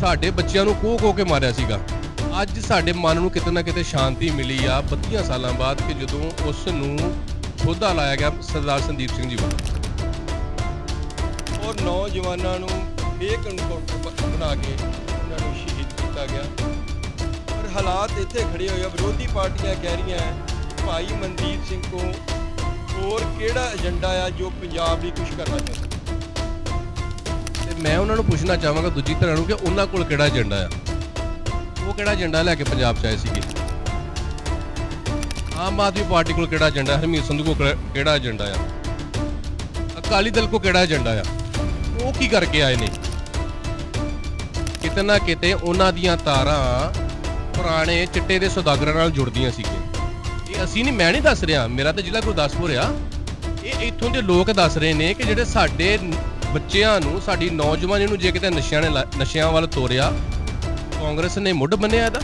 ਸਾਡੇ ਬੱਚਿਆਂ ਨੂੰ ਕੋਹ ਕੋਹ ਕੇ ਮਾਰਿਆ ਸੀਗਾ। ਅੱਜ ਸਾਡੇ ਮਨ ਨੂੰ ਕਿਤੇ ਨਾ ਕਿਤੇ ਸ਼ਾਂਤੀ ਮਿਲੀ ਆ 32 ਸਾਲਾਂ ਬਾਅਦ ਕਿ ਜਦੋਂ ਉਸ ਨੂੰ ਸੋਧਾ ਲਾਇਆ ਗਿਆ ਸਰਦਾਰ ਸੰਦੀਪ ਸਿੰਘ ਜੀ ਵੱਲੋਂ। ਔਰ ਨੌਜਵਾਨਾਂ ਨੂੰ ਫੇਕ ਐਨਕਾਊਂਟਰ ਬਣਾ ਕੇ ਉਹਨਾਂ ਨੂੰ ਸ਼ਹੀਦ ਕੀਤਾ ਗਿਆ। ਪਰ ਹਾਲਾਤ ਇੱਥੇ ਖੜੇ ਹੋਏ ਆ, ਵਿਰੋਧੀ ਪਾਰਟੀਆਂ ਕਹਿ ਰਹੀਆਂ ਭਾਈ ਮਨਦੀਪ ਸਿੰਘ ਕੋ ਹੋਰ ਕਿਹੜਾ ਏਜੰਡਾ ਆ ਜੋ ਪੰਜਾਬ ਲਈ ਕੁਝ ਕਰਨਾ ਚਾਹੁੰਦਾ? ਮੈਂ ਉਹਨਾਂ ਨੂੰ ਪੁੱਛਣਾ ਚਾਹਾਂਗਾ ਦੂਜੀ ਤਰ੍ਹਾਂ ਨੂੰ ਕਿ ਉਹਨਾਂ ਕੋਲ ਕਿਹੜਾ ਏਜੰਡਾ ਆ? ਉਹ ਕਿਹੜਾ ਏਜੰਡਾ ਲੈ ਕੇ ਪੰਜਾਬ ਚ ਆਏ ਸੀਗੇ? ਆਮ ਆਦਮੀ ਪਾਰਟੀ ਕੋਲ ਕਿਹੜਾ ਏਜੰਡਾ? ਹਰਮੀਤ ਸੰਧੂ ਕੋਲ ਕਿਹੜਾ- ਏਜੰਡਾ ਆ? ਅਕਾਲੀ ਦਲ ਕੋਲ ਕਿਹੜਾ ਏਜੰਡਾ ਆ? ਉਹ ਕੀ ਕਰਕੇ ਆਏ ਨੇ? ਕਿਤੇ ਨਾ ਕਿਤੇ ਉਹਨਾਂ ਦੀਆਂ ਤਾਰਾਂ ਪੁਰਾਣੇ ਚਿੱਟੇ ਦੇ ਸੌਦਾਗਰਾਂ ਨਾਲ ਜੁੜਦੀਆਂ ਸੀਗੀਆਂ। ਇਹ ਅਸੀਂ ਨਹੀਂ ਮੈਂ ਨਹੀਂ ਦੱਸ ਰਿਹਾ। ਮੇਰਾ ਤਾਂ ਜ਼ਿਲ੍ਹਾ ਗੁਰਦਾਸਪੁਰ ਆ। ਇਹ ਇੱਥੋਂ ਦੇ ਲੋਕ ਦੱਸ ਰਹੇ ਨੇ ਕਿ ਜਿਹੜੇ ਸਾਡੇ ਬੱਚਿਆਂ ਨੂੰ, ਸਾਡੀ ਨੌਜਵਾਨੀ ਨੂੰ ਜੇ ਕਿਤੇ ਨਸ਼ਿਆਂ ਨੇ ਲਾ- ਨਸ਼ਿਆਂ ਵੱਲ ਤੋਰਿਆ, ਕਾਂਗਰਸ ਨੇ ਮੁੱਢ ਬੰਨਿਆ ਇਹਦਾ।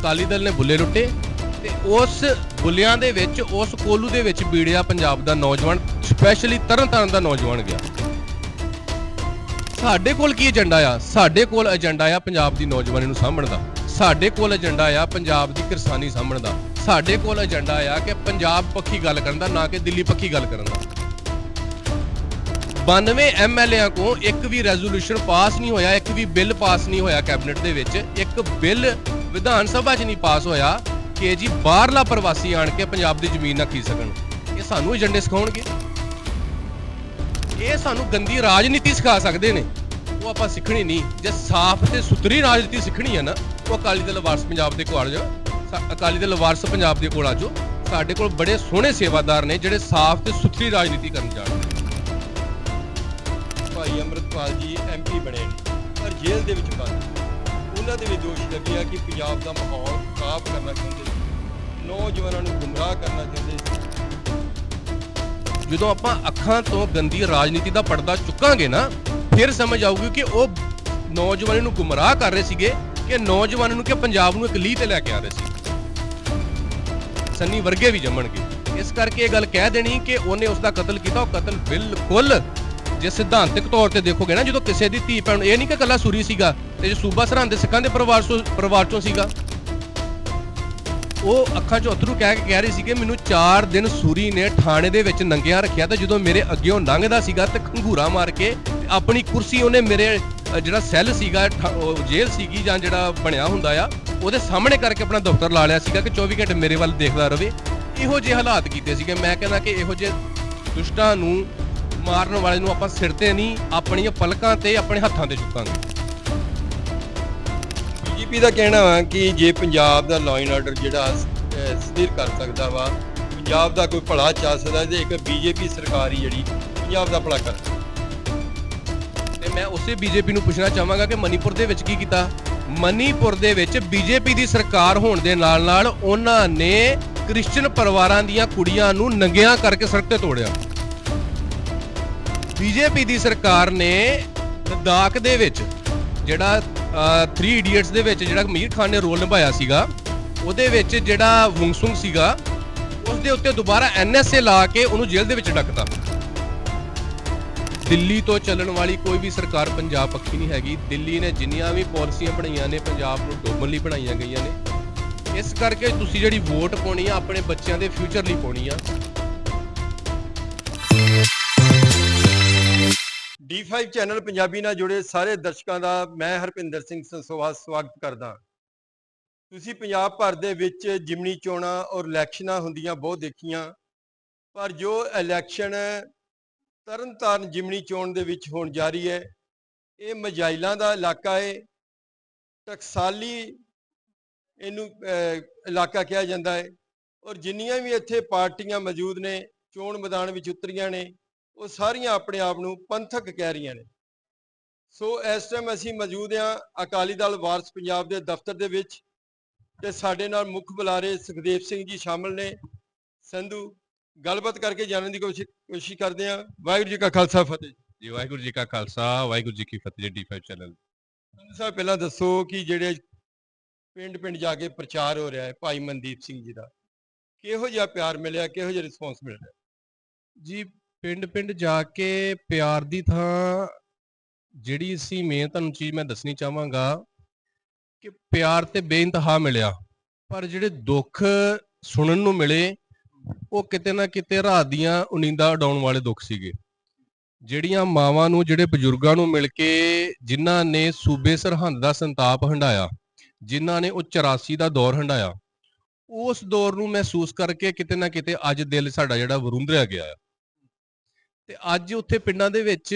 ਅਕਾਲੀ ਦਲ ਨੇ ਬੁੱਲੇ ਲੁੱਟੇ ਤੇ ਉਸ ਬੁੱਲਿਆਂ ਦੇ ਵਿੱਚ, ਉਸ ਕੋਲੂ ਦੇ ਵਿੱਚ ਬੀੜਿਆ ਪੰਜਾਬ ਦਾ ਨੌਜਵਾਨ ਸਪੈਸ਼ਲੀ ਤਰਨਤਾਰਨ ਦਾ ਨੌਜਵਾਨ ਗਿਆ। ਸਾਡੇ ਕੋਲ ਕੀ ਏਜੰਡਾ ਆ? ਸਾਡੇ ਕੋਲ ਏਜੰਡਾ ਆ ਪੰਜਾਬ ਦੀ ਨੌਜਵਾਨੀ ਨੂੰ ਸਾਂਭਣ ਦਾ। ਸਾਡੇ ਕੋਲ ਏਜੰਡਾ ਆ ਪੰਜਾਬ ਦੀ ਕਿਰਸਾਨੀ ਸਾਂਭਣ ਦਾ। ਸਾਡੇ ਕੋਲ ਏਜੰਡਾ ਆ ਕਿ ਪੰਜਾਬ ਪੱਖੀ ਗੱਲ ਕਰਨ ਦਾ, ਨਾ ਕਿ ਦਿੱਲੀ ਪੱਖੀ ਗੱਲ ਕਰਨ ਦਾ। 92 ਐਮਐਲਏਆਂ ਕੋ ਇੱਕ ਵੀ ਰੈਜ਼ੋਲੂਸ਼ਨ ਪਾਸ ਨਹੀਂ ਹੋਇਆ, ਇੱਕ ਵੀ ਬਿੱਲ ਪਾਸ ਨਹੀਂ ਹੋਇਆ ਕੈਬਨਿਟ ਦੇ ਵਿੱਚ। ਇੱਕ ਬਿੱਲ ਵਿਧਾਨ ਸਭਾ 'ਚ ਨਹੀਂ ਪਾਸ ਹੋਇਆ ਕਿ ਜੀ ਬਾਹਰਲਾ ਪ੍ਰਵਾਸੀ ਆਣ ਕੇ ਪੰਜਾਬ ਦੀ ਜ਼ਮੀਨ ਨਾ ਖੀ ਸਕਣ। ਇਹ ਸਾਨੂੰ ਏਜੰਡੇ ਸਿਖਾਉਣਗੇ। ਇਹ ਸਾਨੂੰ ਗੰਦੀ ਰਾਜਨੀਤੀ ਸਿਖਾ ਸਕਦੇ ਨੇ। ਉਹ ਆਪਾਂ ਸਿੱਖਣੀ ਨਹੀਂ। ਜੇ ਸਾਫ਼ ਤੇ ਸੁਥਰੀ ਰਾਜਨੀਤੀ ਸਿੱਖਣੀ ਹੈ ਨਾ, ਉਹ ਅਕਾਲੀ ਦਲ ਵਾਰਸ ਪੰਜਾਬ ਦੇ ਕੋਲ ਆ ਜਾਓ। ਸਾ- ਅਕਾਲੀ ਦਲ ਵਾਰਸ ਪੰਜਾਬ ਦੇ ਕੋਲ ਆ ਜਾਓ। ਸਾਡੇ ਕੋਲ ਬੜੇ ਸੋਹਣੇ ਸੇਵਾਦਾਰ ਨੇ ਜਿਹੜੇ ਸਾਫ਼ ਤੇ ਸੁਥਰੀ ਰਾਜਨੀਤੀ ਕਰਨ ਜਾਣਦੇ ਭਾਈ ਅੰਮ੍ਰਿਤਪਾਲ ਜੀ ਐਮਪੀ ਬਣੇ। ਪਰ ਜੇਲ੍ਹ ਦੇ ਵਿੱਚ ਬੰਦ। ਉਹਨਾਂ ਦੇ ਵੀ ਦੋਸ਼ ਲੱਗਿਆ ਕਿ ਪੰਜਾਬ ਦਾ ਮਾਹੌਲ ਖਰਾਬ ਕਰਨਾ ਚਾਹੁੰਦੇ ਸੀ। ਨੌਜਵਾਨਾਂ ਨੂੰ ਗੁੰਮਰਾਹ ਕਰਨਾ ਚਾਹੁੰਦੇ ਸੀ। ਜਦੋਂ ਆਪਾਂ ਅੱਖਾਂ ਤੋਂ ਗੰਦੀ ਰਾਜਨੀਤੀ ਦਾ ਪਰਦਾ ਚੁੱਕਾਂਗੇ ਨਾ, ਫਿਰ ਸਮਝ ਆਊਗੀ ਕਿ ਉਹ ਨੌਜਵਾਨੀ ਨੂੰ ਗੁੰਮਰਾਹ ਕਰ ਰਹੇ ਸੀਗੇ ਕਿ ਨੌਜਵਾਨ ਨੂੰ ਕਿ ਪੰਜਾਬ ਨੂੰ ਇੱਕ ਲੀਹ ਤੇ ਲੈ ਕੇ ਆ ਰਹੇ ਸੀ। ਸੰਨੀ ਵਰਗੇ ਵੀ ਜੰਮਣਗੇ। ਇਸ ਕਰਕੇ ਇਹ ਗੱਲ ਕਹਿ ਦੇਣੀ ਕਿ ਉਹਨੇ ਉਸ ਦਾ ਕਤਲ ਕੀਤਾ, ਉਹ ਕਤਲ ਬਿਲਕੁਲ ਜੇ ਸਿਧਾਂਤਕ ਤੌਰ ਤੇ ਦੇਖੋਗੇ ਨਾ, ਜਦੋਂ ਕਿਸੇ ਦੀ ਧੀ ਭੈਣ, ਇਹ ਨਹੀਂ ਕਿ ਕੱਲਾ ਸੂਰੀ ਸੀਗਾ ਤੇ ਜੇ ਸੂਬਾ ਸਰਹੰਦ ਦੇ ਸਿੱਖਾਂ ਦੇ ਪਰਿਵਾਰ ਚੋਂ ਪਰਿਵਾਰ ਚੋਂ ਸੀਗਾ। ਉਹ ਅੱਖਾਂ 'ਚੋਂ ਅਥਰੂ ਕਹਿ ਕੇ ਕਹਿ ਰਹੀ ਸੀ ਕਿ ਮੈਨੂੰ 4 ਦਿਨ ਸੂਰੀ ਨੇ ਥਾਣੇ ਦੇ ਵਿੱਚ ਨੰਗਿਆ ਰੱਖਿਆ ਤੇ ਜਦੋਂ ਮੇਰੇ ਅੱਗੇੋਂ ਲੰਘਦਾ ਸੀਗਾ ਤੇ ਖੰਗੂਰਾ ਮਾਰ ਕੇ ਆਪਣੀ ਕੁਰਸੀ ਉਹਨੇ ਮੇਰੇ ਜਿਹੜਾ ਸੈੱਲ ਸੀਗਾ ਜੇਲ੍ਹ ਸੀਗੀ ਜਾਂ ਜਿਹੜਾ ਬਣਿਆ ਹੁੰਦਾ ਆ, ਉਹਦੇ ਸਾਹਮਣੇ ਕਰਕੇ ਆਪਣਾ ਦਫ਼ਤਰ ਲਾ ਲਿਆ ਸੀਗਾ ਕਿ 24 ਘੰਟੇ ਮੇਰੇ ਵੱਲ ਦੇਖਦਾ ਰਹੇ ਇਹੋ ਜਿਹੇ ਹਾਲਾਤ ਕੀਤੇ ਸੀਗੇ। ਮੈਂ ਕਹਿੰਦਾ ਕਿ ਇਹੋ ਜਿਹੇ ਦੁਸ਼ਟਾਂ ਨੂੰ ਮਾਰਨ ਵਾਲੇ ਨੂੰ ਆਪਾਂ ਸਿਰ ਤੇ ਨਹੀਂ, ਆਪਣੀਆਂ ਪਲਕਾਂ ਤੇ ਆਪਣੇ ਹੱਥਾਂ ਤੇ ਚੁੱਕਾਂਗੇ। ਬੀਜੇਪੀ ਦਾ ਕਹਿਣਾ ਵਾ ਕਿ ਜੇ ਪੰਜਾਬ ਦਾ ਲਾਅ ਐਂਡ ਆਰਡਰ ਜਿਹੜਾ ਸਥਿਰ ਕਰ ਸਕਦਾ ਵਾ, ਪੰਜਾਬ ਦਾ ਕੋਈ ਭਲਾ ਚਾਹ ਸਕਦਾ ਤੇ ਇੱਕ ਬੀਜੇਪੀ ਸਰਕਾਰ ਹੀ ਜਿਹੜੀ, ਪੰਜਾਬ ਦਾ ਭਲਾ ਕਰ। ਤੇ ਮੈਂ ਉਸੇ ਬੀਜੇਪੀ ਨੂੰ ਪੁੱਛਣਾ ਚਾਹਾਂਗਾ ਕਿ ਮਨੀਪੁਰ ਦੇ ਵਿੱਚ ਕੀ ਕੀਤਾ? ਮਨੀਪੁਰ ਦੇ ਵਿੱਚ ਬੀਜੇਪੀ ਦੀ ਸਰਕਾਰ ਹੋਣ ਦੇ ਨਾਲ ਨਾਲ ਉਹਨਾਂ ਨੇ ਕ੍ਰਿਸਚੀਅਨ ਪਰਿਵਾਰਾਂ ਦੀਆਂ ਕੁੜੀਆਂ ਨੂੰ ਨੰਗਿਆਂ ਕਰਕੇ ਸੜਕ ਤੇ ਤੋੜਿਆ। ਬੀਜੇਪੀ ਦੀ ਸਰਕਾਰ ਨੇ ਲਦਾਖ ਦੇ ਵਿੱਚ ਜਿਹੜਾ 3 ਇਡੀਅਟਸ ਦੇ ਵਿੱਚ ਜਿਹੜਾ ਮੀਰ ਖਾਨ ਨੇ ਰੋਲ ਨਿਭਾਇਆ ਸੀਗਾ, ਉਹਦੇ ਵਿੱਚ ਜਿਹੜਾ ਵੁੰਗਸੁੰਗ ਸੀਗਾ ਉਸ ਦੇ ਉੱਤੇ ਦੁਬਾਰਾ ਐਨਐਸਏ ਲਾ ਕੇ ਉਹਨੂੰ ਜੇਲ੍ਹ ਦੇ ਵਿੱਚ ਡੱਕਤਾ। ਦਿੱਲੀ ਤੋਂ ਚੱਲਣ ਵਾਲੀ ਕੋਈ ਵੀ ਸਰਕਾਰ ਪੰਜਾਬ ਪੱਖੀ ਨਹੀਂ ਹੈਗੀ। ਦਿੱਲੀ ਨੇ ਜਿੰਨੀਆਂ ਵੀ ਪਾਲਿਸੀਆਂ ਬਣਾਈਆਂ ਨੇ, ਪੰਜਾਬ ਨੂੰ ਡੋਬਣ ਲਈ ਬਣਾਈਆਂ ਗਈਆਂ ਨੇ। ਇਸ ਕਰਕੇ ਤੁਸੀਂ ਜਿਹੜੀ ਵੋਟ ਪਾਉਣੀ ਆ, ਆਪਣੇ ਬੱਚਿਆਂ ਦੇ ਫਿਊਚਰ ਲਈ ਪਾਉਣੀ ਆ। D5 ਚੈਨਲ ਪੰਜਾਬੀ ਨਾਲ ਜੁੜੇ ਸਾਰੇ ਦਰਸ਼ਕਾਂ ਦਾ ਮੈਂ ਹਰਪਿੰਦਰ ਸਿੰਘ ਸੰਸੋਹਾ ਸਵਾਗਤ ਕਰਦਾ ਤੁਸੀਂ ਪੰਜਾਬ ਭਰ ਦੇ ਵਿੱਚ ਜਿਮਨੀ ਚੋਣਾਂ ਔਰ ਇਲੈਕਸ਼ਨਾਂ ਹੁੰਦੀਆਂ ਬਹੁਤ ਦੇਖੀਆਂ, ਪਰ ਜੋ ਇਲੈਕਸ਼ਨ ਤਰਨਤਾਰਨ ਜਿਮਨੀ ਚੋਣ ਦੇ ਵਿੱਚ ਹੋਣ ਜਾ ਰਹੀ ਹੈ, ਇਹ ਮਜਾਇਲਾਂ ਦਾ ਇਲਾਕਾ ਹੈ ਟਕਸਾਲੀ ਇਹਨੂੰ ਇਲਾਕਾ ਕਿਹਾ ਜਾਂਦਾ ਹੈ। ਔਰ ਜਿੰਨੀਆਂ ਵੀ ਇੱਥੇ ਪਾਰਟੀਆਂ ਮੌਜੂਦ ਨੇ, ਚੋਣ ਮੈਦਾਨ ਵਿੱਚ ਉਤਰੀਆਂ ਨੇ ਉਹ ਸਾਰੀਆਂ ਆਪਣੇ ਆਪ ਨੂੰ ਪੰਥਕ ਕਹਿ ਰਹੀਆਂ ਨੇ। ਸੋ ਇਸ ਟਾਈਮ ਅਸੀਂ ਮੌਜੂਦ ਹਾਂ ਅਕਾਲੀ ਦਲ ਵਾਰਸ ਪੰਜਾਬ ਦੇ ਦਫ਼ਤਰ ਦੇ ਵਿੱਚ ਤੇ ਸਾਡੇ ਨਾਲ ਮੁੱਖ ਬੁਲਾਰੇ ਸੁਖਦੇਵ ਸਿੰਘ ਜੀ ਸ਼ਾਮਲ ਨੇ। ਸੰਧੂ ਗੱਲਬਾਤ ਕਰਕੇ ਜਾਣਨ ਦੀ ਕੋਸ਼ਿਸ਼ ਕੋਸ਼ਿਸ਼ ਕਰਦੇ ਹਾਂ। ਵਾਹਿਗੁਰੂ ਜੀ ਕਾ ਖਾਲਸਾ ਫਤਿਹ। ਜੀ ਵਾਹਿਗੁਰੂ ਜੀ ਕਾ ਖਾਲਸਾ ਵਾਹਿਗੁਰੂ ਜੀ ਕੀ ਫਤਿਹ ਜੀ D5 ਚੈਨਲ। ਸੰਧੂ ਸਾਹਿਬ ਪਹਿਲਾਂ ਦੱਸੋ ਕਿ ਜਿਹੜੇ ਪਿੰਡ ਪਿੰਡ ਜਾ ਕੇ ਪ੍ਰਚਾਰ ਹੋ ਰਿਹਾ ਹੈ ਭਾਈ ਮਨਦੀਪ ਸਿੰਘ ਜੀ ਦਾ। ਕਿਹੋ ਜਿਹਾ ਪਿਆਰ ਮਿਲਿਆ ਕਿਹੋ ਜਿਹਾ ਰਿਸਪੌਂਸ ਮਿਲ ਰਿਹਾ ਜੀ ਪਿੰਡ ਪਿੰਡ ਜਾ ਕੇ ਪਿਆਰ ਦੀ ਥਾਂ ਜਿਹੜੀ ਅਸੀਂ ਮੇਨ ਤੁਹਾਨੂੰ ਚੀਜ਼ ਮੈਂ ਦੱਸਣੀ ਚਾਹਾਂਗਾ ਕਿ ਪਿਆਰ ਤੇ ਬੇਇੰਤਹਾ ਮਿਲਿਆ, ਪਰ ਜਿਹੜੇ ਦੁੱਖ ਸੁਣਨ ਨੂੰ ਮਿਲੇ, ਉਹ ਕਿਤੇ ਨਾ ਕਿਤੇ ਰਾਤ ਦੀਆਂ ਉਨੀਂਦਾਂ ਉਡਾਉਣ ਵਾਲੇ ਦੁੱਖ ਸੀਗੇ। ਜਿਹੜੀਆਂ ਮਾਵਾਂ ਨੂੰ, ਜਿਹੜੇ ਬਜ਼ੁਰਗਾਂ ਨੂੰ ਮਿਲ ਕੇ ਜਿਨ੍ਹਾਂ ਨੇ ਸੂਬੇ ਸਰਹੰਦ ਦਾ ਸੰਤਾਪ ਹੰਡਾਇਆ, ਜਿਨ੍ਹਾਂ ਨੇ ਉਹ 84 ਦਾ ਦੌਰ ਹੰਡਾਇਆ, ਉਸ ਦੌਰ ਨੂੰ ਮਹਿਸੂਸ ਕਰਕੇ ਕਿਤੇ ਨਾ ਕਿਤੇ ਅੱਜ ਦਿਲ ਸਾਡਾ ਜਿਹੜਾ ਵਰੁੰਦਰਿਆ ਗਿਆ ਹੈ ਤੇ ਅੱਜ ਉੱਥੇ ਪਿੰਡਾਂ ਦੇ ਵਿੱਚ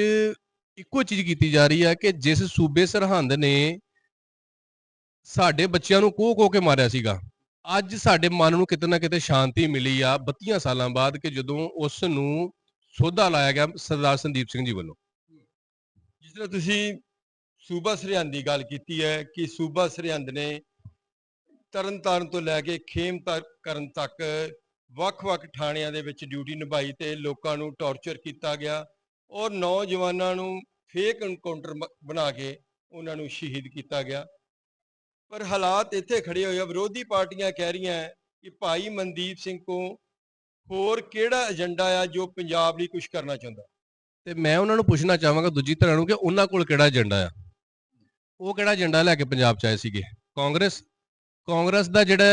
ਇੱਕੋ ਚੀਜ਼ ਕੀਤੀ ਜਾ ਰਹੀ ਹੈ ਕਿ ਜਿਸ ਸੂਬੇ ਸਰਹੰਦ ਨੇ ਸਾਡੇ ਬੱਚਿਆਂ ਨੂੰ ਕੋਹ ਕੋਹ ਕੇ ਮਾਰਿਆ ਸੀਗਾ। ਅੱਜ ਸਾਡੇ ਮਨ ਨੂੰ ਕਿਤੇ ਨਾ ਕਿਤੇ ਸ਼ਾਂਤੀ ਮਿਲੀ ਆ 32 ਸਾਲਾਂ ਬਾਅਦ ਕਿ ਜਦੋਂ ਉਸ ਨੂੰ ਸੋਧਾ ਲਾਇਆ ਗਿਆ ਸਰਦਾਰ ਸੰਦੀਪ ਸਿੰਘ ਜੀ ਵੱਲੋਂ। ਜਿਸ ਤਰ੍ਹਾਂ ਤੁਸੀਂ ਸੂਬਾ ਸਰਹੰਦ ਦੀ ਗੱਲ ਕੀਤੀ ਹੈ ਕਿ ਸੂਬਾ ਸਰਹੰਦ ਨੇ ਤਰਨਤਾਰਨ ਤੋਂ ਲੈ ਕੇ ਖੇਮ ਤੱਕ ਕਰਨ ਤੱਕ ਵੱਖ-ਵੱਖ ਥਾਣਿਆਂ ਦੇ ਵਿੱਚ ਡਿਊਟੀ ਨਿਭਾਈ ਤੇ ਲੋਕਾਂ ਨੂੰ ਟੌਰਚਰ ਕੀਤਾ ਗਿਆ ਔਰ ਨੌਜਵਾਨਾਂ ਨੂੰ ਫੇਕ ਐਨਕਾਊਂਟਰ ਬਣਾ ਕੇ ਉਹਨਾਂ ਨੂੰ ਸ਼ਹੀਦ ਕੀਤਾ ਗਿਆ। ਪਰ ਹਾਲਾਤ ਇੱਥੇ ਖੜੇ ਹੋਏ ਆ। ਵਿਰੋਧੀ ਪਾਰਟੀਆਂ ਕਹਿ ਰਹੀਆਂ ਕਿ ਭਾਈ ਮਨਦੀਪ ਸਿੰਘ ਕੋ ਹੋਰ ਕਿਹੜਾ ਏਜੰਡਾ ਆ ਜੋ ਪੰਜਾਬ ਲਈ ਕੁਝ ਕਰਨਾ ਚਾਹੁੰਦਾ? ਤੇ ਮੈਂ ਉਹਨਾਂ ਨੂੰ ਪੁੱਛਣਾ ਚਾਹਾਂਗਾ ਦੂਜੀ ਤਰ੍ਹਾਂ ਨੂੰ ਕਿ ਉਹਨਾਂ ਕੋਲ ਕਿਹੜਾ ਏਜੰਡਾ ਆ? ਉਹ ਕਿਹੜਾ ਏਜੰਡਾ ਲੈ ਕੇ ਪੰਜਾਬ ਚ ਆਏ ਸੀਗੇ? ਕਾਂਗਰਸ ਕਾਂਗਰਸ ਦਾ ਜਿਹੜਾ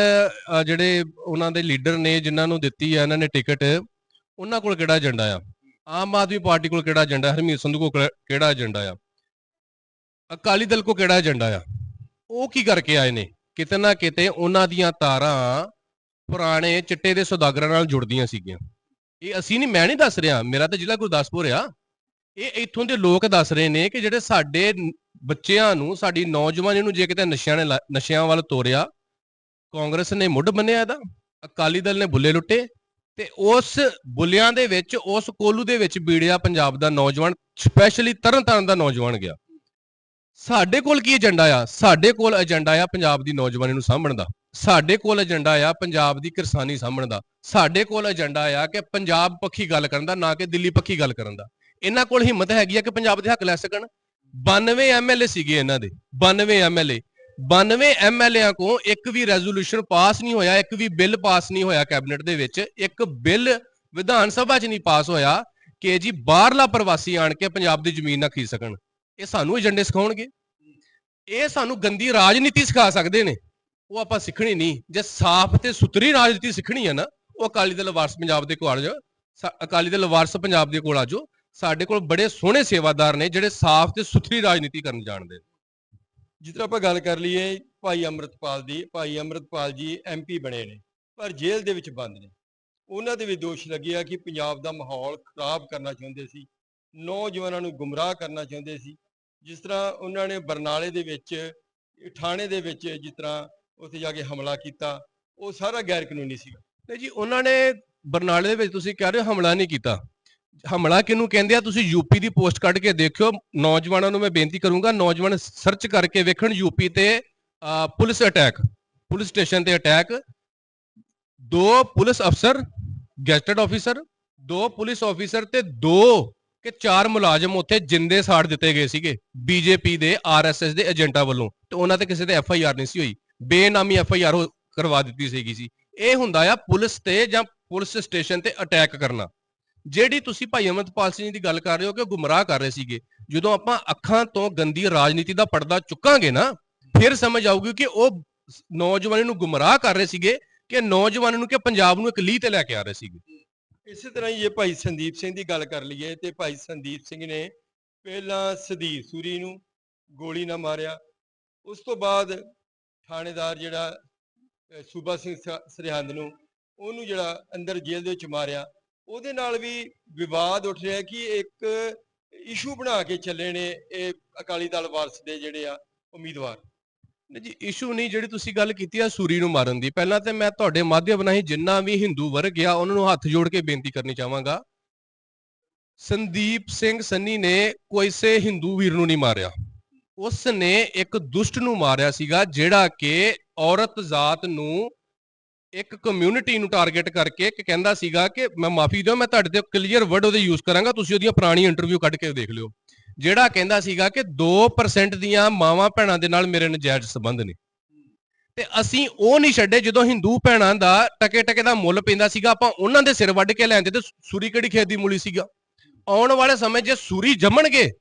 ਜਿਹੜੇ ਉਹਨਾਂ ਦੇ ਲੀਡਰ ਨੇ ਜਿਨ੍ਹਾਂ ਨੂੰ ਦਿੱਤੀ ਆ, ਇਹਨਾਂ ਨੇ ਟਿਕਟ, ਉਹਨਾਂ ਕੋਲ ਕਿਹੜਾ ਏਜੰਡਾ ਆ? ਆਮ ਆਦਮੀ ਪਾਰਟੀ ਕੋਲ ਕਿਹੜਾ ਏਜੰਡਾ ਹਰਮੀਤ ਸੰਧੂ ਕੋਲ ਕਿਹੜਾ- ਏਜੰਡਾ ਆ? ਅਕਾਲੀ ਦਲ ਕੋਲ ਕਿਹੜਾ ਏਜੰਡਾ ਆ? ਉਹ ਕੀ ਕਰਕੇ ਆਏ ਨੇ? ਕਿਤੇ ਨਾ ਕਿਤੇ ਉਹਨਾਂ ਦੀਆਂ ਤਾਰਾਂ ਪੁਰਾਣੇ ਚਿੱਟੇ ਦੇ ਸੌਦਾਗਰਾਂ ਨਾਲ ਜੁੜਦੀਆਂ ਸੀਗੀਆਂ। ਇਹ ਅਸੀਂ ਨਹੀਂ, ਮੈਂ ਨਹੀਂ ਦੱਸ ਰਿਹਾ। ਮੇਰਾ ਤਾਂ ਜ਼ਿਲ੍ਹਾ ਗੁਰਦਾਸਪੁਰ ਆ। ਇਹ ਇੱਥੋਂ ਦੇ ਲੋਕ ਦੱਸ ਰਹੇ ਨੇ ਕਿ ਜਿਹੜੇ ਸਾਡੇ ਬੱਚਿਆਂ ਨੂੰ, ਸਾਡੀ ਨੌਜਵਾਨੀ ਨੂੰ ਜੇ ਕਿਤੇ ਨਸ਼ਿਆਂ ਨੇ ਲਾ- ਨਸ਼ਿਆਂ ਵੱਲ ਤੋਰਿਆ ਕਾਂਗਰਸ ਨੇ ਮੁੱਢ ਬੰਨਿਆ ਇਹਦਾ, ਅਕਾਲੀ ਦਲ ਨੇ ਬੁੱਲੇ ਲੁੱਟੇ ਤੇ ਉਸ ਬੁੱਲਿਆਂ ਦੇ ਵਿੱਚ, ਉਸ ਕੋਲੂ ਦੇ ਵਿੱਚ ਬੀੜਿਆ ਪੰਜਾਬ ਦਾ ਨੌਜਵਾਨ ਸਪੈਸ਼ਲੀ ਤਰਨਤਾਰਨ ਦਾ ਨੌਜਵਾਨ ਗਿਆ। ਸਾਡੇ ਕੋਲ ਕੀ ਏਜੰਡਾ ਆ? ਸਾਡੇ ਕੋਲ ਏਜੰਡਾ ਆ ਪੰਜਾਬ ਦੀ ਨੌਜਵਾਨੀ ਨੂੰ ਸਾਂਭਣ ਦਾ। ਸਾਡੇ ਕੋਲ ਏਜੰਡਾ ਆ ਪੰਜਾਬ ਦੀ ਕਿਰਸਾਨੀ ਸਾਂਭਣ ਦਾ। ਸਾਡੇ ਕੋਲ ਏਜੰਡਾ ਆ ਕਿ ਪੰਜਾਬ ਪੱਖੀ ਗੱਲ ਕਰਨ ਦਾ, ਨਾ ਕਿ ਦਿੱਲੀ ਪੱਖੀ ਗੱਲ ਕਰਨ ਦਾ। ਇਹਨਾਂ ਕੋਲ ਹਿੰਮਤ ਹੈਗੀ ਆ ਕਿ ਪੰਜਾਬ ਦੇ ਹੱਕ ਲੈ ਸਕਣ। 92 ਐਮਐਲਏ ਸੀਗੇ ਇਹਨਾਂ ਦੇ 92 ਐਮਐਲਏ 92 ਐਮਐਲਏਆਂ ਕੋ ਇੱਕ ਵੀ ਰੈਜ਼ੋਲੂਸ਼ਨ ਪਾਸ ਨਹੀਂ ਹੋਇਆ, ਇੱਕ ਵੀ ਬਿੱਲ ਪਾਸ ਨਹੀਂ ਹੋਇਆ ਕੈਬਨਿਟ ਦੇ ਵਿੱਚ। ਇੱਕ ਬਿੱਲ ਵਿਧਾਨ ਸਭਾ 'ਚ ਨਹੀਂ ਪਾਸ ਹੋਇਆ ਕਿ ਜੀ ਬਾਹਰਲਾ ਪ੍ਰਵਾਸੀ ਆਣ ਕੇ ਪੰਜਾਬ ਦੀ ਜ਼ਮੀਨ ਨਾ ਖੀ ਸਕਣ। ਇਹ ਸਾਨੂੰ ਏਜੰਡੇ ਸਿਖਾਉਣਗੇ। ਇਹ ਸਾਨੂੰ ਗੰਦੀ ਰਾਜਨੀਤੀ ਸਿਖਾ ਸਕਦੇ ਨੇ। ਉਹ ਆਪਾਂ ਸਿੱਖਣੀ ਨਹੀਂ। ਜੇ ਸਾਫ਼ ਤੇ ਸੁਥਰੀ ਰਾਜਨੀਤੀ ਸਿੱਖਣੀ ਹੈ ਨਾ, ਉਹ ਅਕਾਲੀ ਦਲ ਵਾਰਸ ਪੰਜਾਬ ਦੇ ਕੋਲ ਆ ਜਾਓ। ਸਾ- ਅਕਾਲੀ ਦਲ ਵਾਰਸ ਪੰਜਾਬ ਦੇ ਕੋਲ ਆ ਜਾਓ। ਸਾਡੇ ਕੋਲ ਬੜੇ ਸੋਹਣੇ ਸੇਵਾਦਾਰ ਨੇ ਜਿਹੜੇ ਸਾਫ਼ ਤੇ ਸੁਥਰੀ ਰਾਜਨੀਤੀ ਕਰਨ ਜਾਣਦੇ ਨੇ। ਜਿਸ ਤਰ੍ਹਾਂ ਆਪਾਂ ਗੱਲ ਕਰ ਲਈਏ, ਭਾਈ ਅੰਮ੍ਰਿਤਪਾਲ ਦੀ, ਭਾਈ ਅੰਮ੍ਰਿਤਪਾਲ ਜੀ ਐਮਪੀ ਬਣੇ ਨੇ, ਪਰ ਜੇਲ੍ਹ ਦੇ ਵਿੱਚ ਬੰਦ ਨੇ। ਉਹਨਾਂ ਦੇ ਵੀ ਦੋਸ਼ ਲੱਗਿਆ ਕਿ ਪੰਜਾਬ ਦਾ ਮਾਹੌਲ ਖਰਾਬ ਕਰਨਾ ਚਾਹੁੰਦੇ ਸੀ, ਨੌਜਵਾਨਾਂ ਨੂੰ ਗੁੰਮਰਾਹ ਕਰਨਾ ਚਾਹੁੰਦੇ ਸੀ। ਜਿਸ ਤਰ੍ਹਾਂ ਉਹਨਾਂ ਨੇ ਬਰਨਾਲੇ ਦੇ ਵਿੱਚ ਥਾਣੇ ਦੇ ਵਿੱਚ ਜਿਸ ਤਰ੍ਹਾਂ ਉੱਥੇ ਜਾ ਕੇ ਹਮਲਾ ਕੀਤਾ, ਉਹ ਸਾਰਾ ਗੈਰ ਕਾਨੂੰਨੀ ਸੀ ਨਹੀਂ ਜੀ, ਉਹਨਾਂ ਨੇ ਬਰਨਾਲੇ ਦੇ ਵਿੱਚ ਤੁਸੀਂ ਕਹਿ ਰਹੇ ਹੋ ਹਮਲਾ ਨਹੀਂ ਕੀਤਾ। ਹਮਲਾ ਕਿਹਨੂੰ ਕਹਿੰਦੇ ਆ? ਤੁਸੀਂ ਯੂਪੀ ਦੀ ਪੋਸਟ ਕੱਢ ਕੇ ਦੇਖਿਓ। ਨੌਜਵਾਨਾਂ ਨੂੰ ਮੈਂ ਬੇਨਤੀ ਕਰੂੰਗਾ, ਨੌਜਵਾਨ ਸਰਚ ਕਰਕੇ ਵੇਖਣ ਯੂਪੀ ਤੇ ਪੁਲਿਸ ਅਟੈਕ ਪੁਲਿਸ ਸਟੇਸ਼ਨ ਤੇ ਅਟੈਕ ਦੋ ਪੁਲਿਸ ਅਫਸਰ ਗੈਸਟਡ ਆਫੀਸਰ ਦੋ ਪੁਲਿਸ ਆਫੀਸਰ ਤੇ ਦੋ ਕਿ ਚਾਰ ਮੁਲਾਜ਼ਮ ਉੱਥੇ ਜਿੰਦੇ ਸਾੜ ਦਿੱਤੇ ਗਏ ਸੀਗੇ ਬੀਜੇਪੀ ਦੇ ਆਰਐਸਐਸ ਦੇ ਏਜੰਟਾਂ ਵੱਲੋਂ। ਤੇ ਉਹਨਾਂ ਤੇ ਕਿਸੇ ਤੇ ਐਫ ਆਈ ਆਰ ਨਹੀਂ ਸੀ ਹੋਈ। ਬੇਨਾਮੀ ਐਫ ਆਈ ਆਰ ਕਰਵਾ ਦਿੱਤੀ ਸੀਗੀ ਸੀ। ਇਹ ਹੁੰਦਾ ਆ ਪੁਲਿਸ ਤੇ ਜਾਂ ਪੁਲਿਸ ਸਟੇਸ਼ਨ ਤੇ ਅਟੈਕ ਕਰਨਾ। ਜਿਹੜੀ ਤੁਸੀਂ ਭਾਈ ਅਮਰਤਪਾਲ ਸਿੰਘ ਜੀ ਦੀ ਗੱਲ ਕਰ ਰਹੇ ਹੋ ਕਿ ਉਹ ਗੁੰਮਰਾਹ ਕਰ ਰਹੇ ਸੀਗੇ, ਜਦੋਂ ਆਪਾਂ ਅੱਖਾਂ ਤੋਂ ਗੰਦੀ ਰਾਜਨੀਤੀ ਦਾ ਪਰਦਾ ਚੁੱਕਾਂਗੇ ਨਾ, ਫਿਰ ਸਮਝ ਆਊਗੀ ਕਿ ਉਹ ਸ- ਨੌਜਵਾਨੀ ਨੂੰ ਗੁੰਮਰਾਹ ਕਰ ਰਹੇ ਸੀਗੇ ਕਿ ਨੌਜਵਾਨ ਨੂੰ ਕਿ ਪੰਜਾਬ ਨੂੰ ਇੱਕ ਲੀਹ ਤੇ ਲੈ ਕੇ ਆ ਰਹੇ ਸੀਗੇ। ਇਸੇ ਤਰ੍ਹਾਂ ਹੀ ਜੇ ਭਾਈ ਸੰਦੀਪ ਸਿੰਘ ਦੀ ਗੱਲ ਕਰ ਲਈਏ ਤੇ ਭਾਈ ਸੰਦੀਪ ਸਿੰਘ ਨੇ ਪਹਿਲਾਂ ਸਦੀਰ ਸੂਰੀ ਨੂੰ ਗੋਲੀ ਨਾਲ ਮਾਰਿਆ, ਉਸ ਤੋਂ ਬਾਅਦ ਥਾਣੇਦਾਰ ਜਿਹੜਾ ਸੂਬਾ ਸਿੰਘ ਸਰਹੰਦ ਨੂੰ ਉਹਨੂੰ ਜਿਹੜਾ ਅੰਦਰ ਜੇਲ੍ਹ ਦੇ ਵਿੱਚ ਮਾਰਿਆ ਉਹਦੇ ਨਾਲ ਵੀ ਵਿਵਾਦ ਉੱਠ ਰਿਹਾ ਕਿ ਇੱਕ ਇਸ਼ੂ ਬਣਾ ਕੇ ਚੱਲੇ ਨੇ ਇਹ ਅਕਾਲੀ ਦਲ ਵਾਰਸ ਦੇ ਜਿਹੜੇ ਆ ਉਮੀਦਵਾਰ। ਨਹੀਂ ਜੀ ਇਸ਼ੂ ਨਹੀਂ, ਜਿਹੜੀ ਤੁਸੀਂ ਗੱਲ ਕੀਤੀ ਆ ਸੂਰੀ ਨੂੰ ਮਾਰਨ ਦੀ, ਪਹਿਲਾਂ ਤੇ ਮੈਂ ਤੁਹਾਡੇ ਮਾਧਿਅਮ ਰਾਹੀਂ ਜਿੰਨਾ ਵੀ ਹਿੰਦੂ ਵਰਗ ਆ, ਉਹਨਾਂ ਨੂੰ ਹੱਥ ਜੋੜ ਕੇ ਬੇਨਤੀ ਕਰਨੀ ਚਾਹਾਂਗਾ। ਸੰਦੀਪ ਸਿੰਘ ਸੰਨੀ ਨੇ ਕੋਈਸੇ ਹਿੰਦੂ ਵੀਰ ਨੂੰ ਨਹੀਂ ਮਾਰਿਆ। ਉਸ ਨੇ ਇੱਕ ਦੁਸ਼ਟ ਨੂੰ ਮਾਰਿਆ ਸੀਗਾ, ਜਿਹੜਾ ਕਿ ਔਰਤ ਜ਼ਾਤ ਨੂੰ ਇੱਕ ਕਮਿਊਨਿਟੀ ਨੂੰ ਟਾਰਗੇਟ ਕਰਕੇ ਇੱਕ ਕਹਿੰਦਾ ਸੀਗਾ ਕਿ ਮੈਂ ਮਾਫੀ ਦਿਓ, ਮੈਂ ਤੁਹਾਡੇ ਤੇ ਕਲੀਅਰ ਵਰਡ ਉਹਦੇ ਯੂਜ਼ ਕਰਾਂਗਾ, ਤੁਸੀਂ ਉਹਦੀਆਂ ਪੁਰਾਣੀ ਇੰਟਰਵਿਊ ਕੱਢ ਕੇ ਦੇਖ ਲਿਓ। ਜਿਹੜਾ ਕਹਿੰਦਾ ਸੀਗਾ ਕਿ 2% ਦੀਆਂ ਮਾਵਾਂ ਭੈਣਾਂ ਦੇ ਨਾਲ ਮੇਰੇ ਨਜਾਇਜ਼ ਸੰਬੰਧ ਨੇ। ਤੇ ਅਸੀਂ ਉਹ ਨਹੀਂ ਛੱਡੇ ਜਦੋਂ ਹਿੰਦੂ ਭੈਣਾਂ ਦਾ ਟਕੇ ਟਕੇ ਦਾ ਮੁੱਲ ਪੈਂਦਾ ਸੀਗਾ, ਆਪਾਂ ਉਹਨਾਂ ਦੇ ਸਿਰ ਵੱਢ ਕੇ ਲੈਂਦੇ ਤੇ ਸੂਰੀ ਕਿਹੜੀ ਖੇਤ ਦੀ ਮੂਲੀ ਸੀਗਾ? ਆਉਣ ਵਾਲੇ ਸਮੇਂ 'ਚ ਸੂਰੀ ਜੰਮਣਗੇ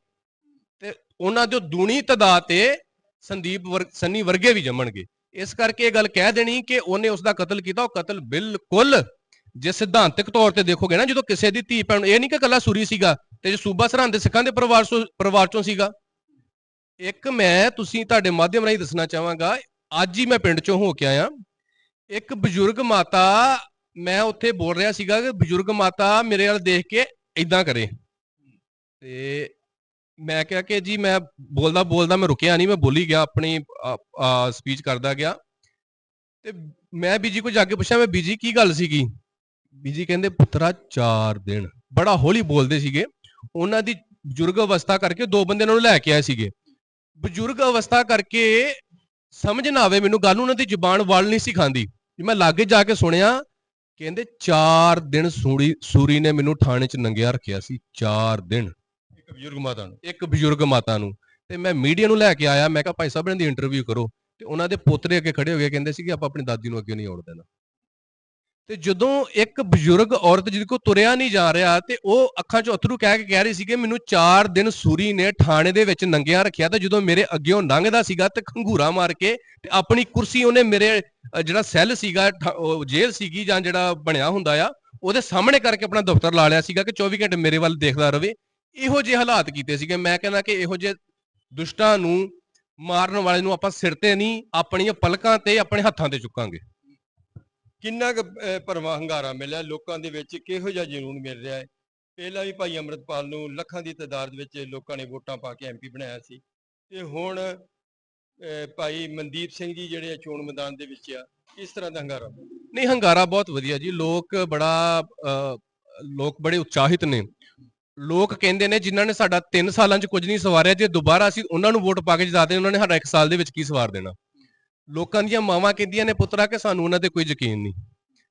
ਤੇ ਉਹਨਾਂ ਦੇ ਦੂਣੀ ਤਦਾਦ ਤੇ ਸੰਦੀਪ ਵਰ- ਸੰਨੀ ਵਰਗੇ ਵੀ ਜੰਮਣਗੇ। ਇਸ ਕਰਕੇ ਇਹ ਗੱਲ ਕਹਿ ਦੇਣੀ ਕਿ ਉਹਨੇ ਉਸ ਦਾ ਕਤਲ ਕੀਤਾ, ਉਹ ਕਤਲ ਬਿਲਕੁਲ ਜੇ ਸਿਧਾਂਤਕ ਤੌਰ ਤੇ ਦੇਖੋਗੇ ਨਾ, ਜਦੋਂ ਕਿਸੇ ਦੀ ਧੀ ਭੈਣ, ਇਹ ਨਹੀਂ ਕਿ ਕੱਲਾ ਸੂਰੀ ਸੀਗਾ ਤੇ ਜੇ ਸੂਬਾ ਸਰਹੰਦ ਦੇ ਸਿੱਖਾਂ ਦੇ ਪਰਿਵਾਰ ਚੋਂ ਪਰਿਵਾਰ ਚੋਂ ਸੀਗਾ। ਇੱਕ ਮੈਂ ਤੁਸੀਂ ਤੁਹਾਡੇ ਮਾਧਿਅਮ ਰਾਹੀਂ ਦੱਸਣਾ ਚਾਹਾਂਗਾ, ਅੱਜ ਹੀ ਮੈਂ ਪਿੰਡ ਚੋਂ ਹੋ ਕੇ ਆਇਆ। ਇੱਕ ਬਜ਼ੁਰਗ ਮਾਤਾ, ਮੈਂ ਉੱਥੇ ਬੋਲ ਰਿਹਾ ਸੀਗਾ ਕਿ ਬਜ਼ੁਰਗ ਮਾਤਾ ਮੇਰੇ ਵੱਲ ਦੇਖ ਕੇ ਇਦਾਂ ਕਰੇ। ਤੇ ਮੈਂ ਕਿਹਾ ਕਿ ਜੀ ਮੈਂ ਬੋਲਦਾ ਬੋਲਦਾ ਮੈਂ ਰੁਕਿਆ ਨਹੀਂ, ਮੈਂ ਬੋਲੀ ਗਿਆ, ਆਪਣੀ ਸਪੀਚ ਕਰਦਾ ਗਿਆ। ਤੇ ਮੈਂ ਬੀਜੀ ਕੋਲ ਜਾ ਕੇ ਪੁੱਛਿਆ, ਮੈਂ ਬੀਜੀ ਕੀ ਗੱਲ ਸੀਗੀ? ਬੀਜੀ ਕਹਿੰਦੇ, ਪੁੱਤਰਾ 4 ਦਿਨ। ਬੜਾ ਹੌਲੀ ਬੋਲਦੇ ਸੀਗੇ। ਉਹਨਾਂ ਦੀ ਬਜ਼ੁਰਗ ਅਵਸਥਾ ਕਰਕੇ ਦੋ ਬੰਦੇ ਉਹਨਾਂ ਨੂੰ ਲੈ ਕੇ ਆਏ ਸੀਗੇ। ਬਜ਼ੁਰਗ ਅਵਸਥਾ ਕਰਕੇ ਸਮਝ ਨਾ ਆਵੇ ਮੈਨੂੰ ਗੱਲ, ਉਹਨਾਂ ਦੀ ਜ਼ੁਬਾਨ ਵਲ ਨਹੀਂ ਸੀ ਖਾਂਦੀ। ਮੈਂ ਲਾਗੇ ਜਾ ਕੇ ਸੁਣਿਆ, ਕਹਿੰਦੇ 4 ਦਿਨ ਸੂਰੀ ਸੂਰੀ ਨੇ ਮੈਨੂੰ ਥਾਣੇ 'ਚ ਨੰਗਿਆ ਰੱਖਿਆ ਸੀ 4 ਦਿਨ। ਇੱਕ ਬਜ਼ੁਰਗ ਮਾਤਾ ਨੂੰ, ਇੱਕ ਬਜ਼ੁਰਗ ਮਾਤਾ ਨੂੰ। ਤੇ ਮੈਂ ਮੀਡੀਆ ਨੂੰ ਲੈ ਕੇ ਆਇਆ, ਮੈਂ ਕਿਹਾ ਭਾਈ ਸਾਹਿਬ, ਇਹਨਾਂ ਦੀ ਇੰਟਰਵਿਊ ਕਰੋ। ਤੇ ਉਹਨਾਂ ਦੇ ਪੋਤਰੇ ਅੱਗੇ ਖੜੇ ਹੋ ਗਏ, ਕਹਿੰਦੇ ਸੀ ਕਿ ਆਪਾਂ ਆਪਣੀ ਦਾਦੀ ਨੂੰ ਅੱਗੇ ਨਹੀਂ ਆਉਣ ਦੇਣਾ। ਤੇ ਜਦੋਂ ਇੱਕ ਬਜ਼ੁਰਗ ਔਰਤ ਜਿਹਦੇ ਕੋ ਤੁਰਿਆ ਨਹੀਂ ਜਾ ਰਿਹਾ, ਤੇ ਉਹ ਅੱਖਾਂ 'ਚ ਅਥਰੂ ਕਹਿ ਕੇ ਕਹਿ ਰਹੀ ਸੀ ਕਿ ਮੈਨੂੰ 4 ਦਿਨ ਸੂਰੀ ਨੇ ਥਾਣੇ ਦੇ ਵਿੱਚ ਨੰਗਿਆ ਰੱਖਿਆ ਤੇ ਜਦੋਂ ਮੇਰੇ ਅੱਗੇੋਂ ਲੰਘਦਾ ਸੀਗਾ ਤੇ ਖੰਗੂਰਾ ਮਾਰ ਕੇ ਤੇ ਆਪਣੀ ਕੁਰਸੀ ਉਹਨੇ ਮੇਰੇ ਜਿਹੜਾ ਸੈੱਲ ਸੀਗਾ ਜੇਲ੍ਹ ਸੀਗੀ ਜਾਂ ਜਿਹੜਾ ਬਣਿਆ ਹੁੰਦਾ ਆ, ਉਹਦੇ ਸਾਹਮਣੇ ਕਰਕੇ ਆਪਣਾ ਦਫ਼ਤਰ ਲਾ ਲਿਆ ਸੀਗਾ ਕਿ 24 ਘੰਟੇ ਮੇਰੇ ਵੱਲ ਦੇਖਦਾ ਰਵੇ। ਇਹੋ ਜਿਹੇ ਹਾਲਾਤ ਕੀਤੇ ਸੀਗੇ। ਮੈਂ ਕਹਿੰਦਾ ਕਿ ਇਹੋ ਜਿਹੇ ਦੁਸ਼ਟਾਂ ਨੂੰ ਮਾਰਨ ਵਾਲੇ ਨੂੰ ਆਪਾਂ ਸਿਰ ਤੇ ਨਹੀਂ ਆਪਣੀਆਂ ਪਲਕਾਂ ਤੇ ਆਪਣੇ ਹੱਥਾਂ ਤੇ ਚੁੱਕਾਂਗੇ। ਕਿੰਨਾ ਕੁ ਭਰਵਾਂ ਹੰਗਾਰਾ ਮਿਲਿਆ। ਲੋਕਾਂ ਦੇ ਵਿੱਚ ਕਿਹੋ ਜਿਹਾ ਜਨੂਨ ਮਿਲ ਰਿਹਾ ਹੈ? ਪਹਿਲਾਂ ਵੀ ਭਾਈ ਅੰਮ੍ਰਿਤਪਾਲ ਨੂੰ ਲੱਖਾਂ ਦੀ ਤਾਦਾਦ ਵਿੱਚ ਲੋਕਾਂ ਨੇ ਵੋਟਾਂ ਪਾ ਕੇ ਐਮਪੀ ਬਣਾਇਆ ਸੀ। ਤੇ ਹੁਣ ਭਾਈ ਮਨਦੀਪ ਸਿੰਘ ਜੀ ਜਿਹੜੇ ਚੋਣ ਮੈਦਾਨ ਦੇ ਵਿੱਚ ਆ ਇਸ ਤਰ੍ਹਾਂ ਦਾ ਹੰਗਾਰਾ? ਨਹੀਂ ਹੰਗਾਰਾ ਬਹੁਤ ਵਧੀਆ ਜੀ। ਲੋਕ ਬੜਾ ਲੋਕ ਬੜੇ ਉਤਸ਼ਾਹਿਤ ਨੇ। ਲੋਕ ਕਹਿੰਦੇ ਨੇ ਜਿਨ੍ਹਾਂ ਨੇ ਸਾਡਾ 3 ਸਾਲਾਂ 'ਚ ਕੁਝ ਨਹੀਂ ਸਵਾਰਿਆ, ਜੇ ਦੁਬਾਰਾ ਅਸੀਂ ਉਹਨਾਂ ਨੂੰ ਵੋਟ ਪਾ ਕੇ ਜਿਤਾਦੇ, ਉਹਨਾਂ ਨੇ ਸਾਡਾ 1 ਸਾਲ ਦੇ ਵਿੱਚ ਕੀ ਸਵਾਰ ਦੇਣਾ? ਲੋਕਾਂ ਦੀਆਂ ਮਾਵਾਂ ਕਹਿੰਦੀਆਂ ਨੇ, ਪੁੱਤਰਾ, ਕਿ ਸਾਨੂੰ ਉਹਨਾਂ ਤੇ ਕੋਈ ਯਕੀਨ ਨਹੀਂ।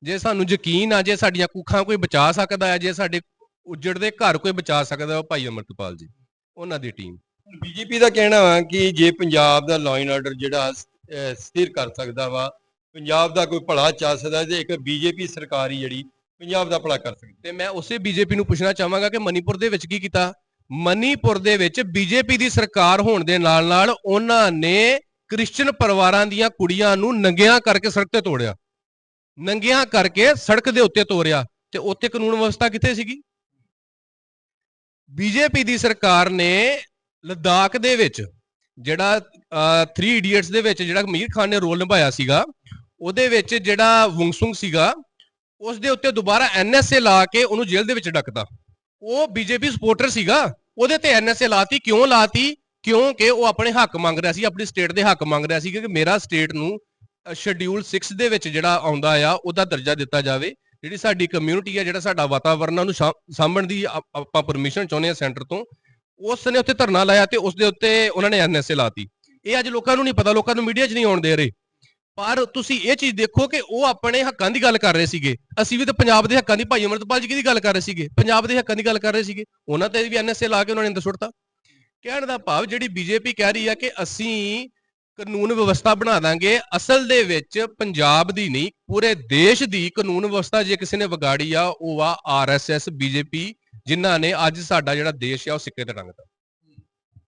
ਜੇ ਸਾਨੂੰ ਯਕੀਨ ਆ, ਜੇ ਸਾਡੀਆਂ ਕੁੱਖਾਂ ਕੋਈ ਬਚਾ ਸਕਦਾ ਹੈ ਜੇ ਸਾਡੇ ਉਜੜਦੇ ਘਰ ਕੋਈ ਬਚਾ ਸਕਦਾ, ਉਹ ਭਾਈ ਅਮਰਤਪਾਲ ਜੀ, ਉਹਨਾਂ ਦੀ ਟੀਮ। ਬੀਜੇਪੀ ਦਾ ਕਹਿਣਾ ਵਾ ਕਿ ਜੇ ਪੰਜਾਬ ਦਾ ਲਾਅ ਐਂਡ ਆਰਡਰ ਜਿਹੜਾ ਸਥਿਰ ਕਰ ਸਕਦਾ ਵਾ, ਪੰਜਾਬ ਦਾ ਕੋਈ ਭਲਾ ਚਾਹ ਸਕਦਾ ਤੇ ਇੱਕ ਬੀਜੇਪੀ ਸਰਕਾਰ ਹੀ ਜਿਹੜੀ ਪੰਜਾਬ ਦਾ ਭਲਾ ਕਰ ਸਕਦੀ ਤੇ ਮੈਂ ਉਸੇ ਬੀਜੇਪੀ ਨੂੰ ਪੁੱਛਣਾ ਚਾਹਾਂਗਾ ਕਿ ਮਨੀਪੁਰ ਦੇ ਵਿੱਚ ਕੀ ਕੀਤਾ? ਮਨੀਪੁਰ ਦੇ ਵਿੱਚ ਬੀਜੇਪੀ ਦੀ ਸਰਕਾਰ ਹੋਣ ਦੇ ਨਾਲ ਨਾਲ ਉਹਨਾਂ ਨੇ ਕ੍ਰਿਸਚੀਅਨ ਪਰਿਵਾਰਾਂ ਦੀਆਂ ਕੁੜੀਆਂ ਨੂੰ ਨੰਗਿਆਂ ਕਰਕੇ ਸੜਕ ਤੇ ਤੋੜਿਆ। ਨੰਗਿਆਂ ਕਰਕੇ ਸੜਕ ਦੇ ਉੱਤੇ ਤੋੜਿਆ। ਤੇ ਉੱਥੇ ਕਾਨੂੰਨ ਵਿਵਸਥਾ ਕਿੱਥੇ ਸੀਗੀ? ਬੀਜੇਪੀ ਦੀ ਸਰਕਾਰ ਨੇ ਲਦਾਖ ਦੇ ਵਿੱਚ ਜਿਹੜਾ 3 ਇਡੀਅਟਸ ਦੇ ਵਿੱਚ ਜਿਹੜਾ ਅਮੀਰ ਖਾਨ ਨੇ ਰੋਲ ਨਿਭਾਇਆ ਸੀਗਾ, ਉਹਦੇ ਵਿੱਚ ਜਿਹੜਾ ਵੁੰਗਸੁੰਗ ਸੀਗਾ ਉਸ ਦੇ ਉੱਤੇ ਦੁਬਾਰਾ ਐਨਐਸਏ ਲਾ ਕੇ ਉਹਨੂੰ ਜੇਲ੍ਹ ਦੇ ਵਿੱਚ ਡੱਕਦਾ। ਉਹ ਬੀਜੇਪੀ ਸਪੋਰਟਰ ਸੀਗਾ, ਉਹਦੇ ਤੇ ਐਨਐਸਏ ਲਾਤੀ। ਕਿਉਂ ਲਾਤੀ? ਕਿਉਂਕਿ ਉਹ ਆਪਣੇ ਹੱਕ ਮੰਗ ਰਿਹਾ ਸੀ, ਆਪਣੀ ਸਟੇਟ ਦੇ ਹੱਕ ਮੰਗ ਰਿਹਾ ਸੀ ਕਿ ਮੇਰਾ ਸਟੇਟ ਨੂੰ ਸ਼ਡਿਊਲ 6 ਦੇ ਵਿੱਚ ਜਿਹੜਾ ਆਉਂਦਾ ਆ, ਉਹਦਾ ਦਰਜਾ ਦਿੱਤਾ ਜਾਵੇ। ਜਿਹੜੀ ਸਾਡੀ ਕਮਿਊਨਿਟੀ ਆ, ਜਿਹੜਾ ਸਾਡਾ ਵਾਤਾਵਰਨ ਆ, ਉਹਨੂੰ ਸਾਂਭਣ ਦੀ ਆਪਾਂ ਪਰਮਿਸ਼ਨ ਚਾਹੁੰਦੇ ਆ ਸੈਂਟਰ ਤੋਂ। ਉਸ ਨੇ ਉੱਥੇ ਧਰਨਾ ਲਾਇਆ ਤੇ ਉਸ ਦੇ ਉੱਤੇ ਉਹਨਾਂ ਨੇ ਐਨਐਸਏ ਲਾਤੀ। ਇਹ ਅੱਜ ਲੋਕਾਂ ਨੂੰ ਨਹੀਂ ਪਤਾ, ਲੋਕਾਂ ਨੂੰ ਮੀਡੀਆ 'ਚ ਨਹੀਂ ਆਉਣ ਦੇ ਰਹੇ। ਪਰ ਤੁਸੀਂ ਇਹ ਚੀਜ਼ ਦੇਖੋ ਕਿ ਉਹ ਆਪਣੇ ਹੱਕਾਂ ਦੀ ਗੱਲ ਕਰ ਰਹੇ ਸੀਗੇ। ਅਸੀਂ ਵੀ ਤਾਂ ਪੰਜਾਬ ਦੇ ਹੱਕਾਂ ਦੀ ਭਾਈ ਅਮਰਤਪਾਲ ਜੀ ਦੀ ਗੱਲ ਕਰ ਰਹੇ ਸੀਗੇ। ਪੰਜਾਬ ਦੇ ਹੱਕਾਂ ਦੀ ਗੱਲ ਕਰ ਰਹੇ ਸੀਗੇ। ਉਹਨਾਂ ਤੇ ਵੀ ਐਨਐਸਏ ਲਾ ਕੇ ਉਹਨਾਂ ਨੇ ਅੰਦਰ ਸੁੱਟਤਾ। ਕਹਿਣ ਦਾ ਭਾਵ ਜਿਹੜੀ ਬੀਜੇਪੀ ਕਹਿ ਰਹੀ ਆ ਕਿ ਅਸੀਂ ਕਾਨੂੰਨ ਵਿਵਸਥਾ ਬਣਾ ਦਾਂਗੇ, ਅਸਲ ਦੇ ਵਿੱਚ ਪੰਜਾਬ ਦੀ ਨਹੀਂ, ਪੂਰੇ ਦੇਸ਼ ਦੀ ਕਾਨੂੰਨ ਵਿਵਸਥਾ ਜੇ ਕਿਸੇ ਨੇ ਵਿਗਾੜੀ ਆ, ਉਹ ਆ ਆਰਐਸਐਸ ਬੀਜੇਪੀ ਜਿਨ੍ਹਾਂ ਨੇ ਅੱਜ ਸਾਡਾ ਜਿਹੜਾ ਦੇਸ਼ ਆ, ਉਹ ਸਿੱਕੇ ਤੇ ਰੰਗਤਾ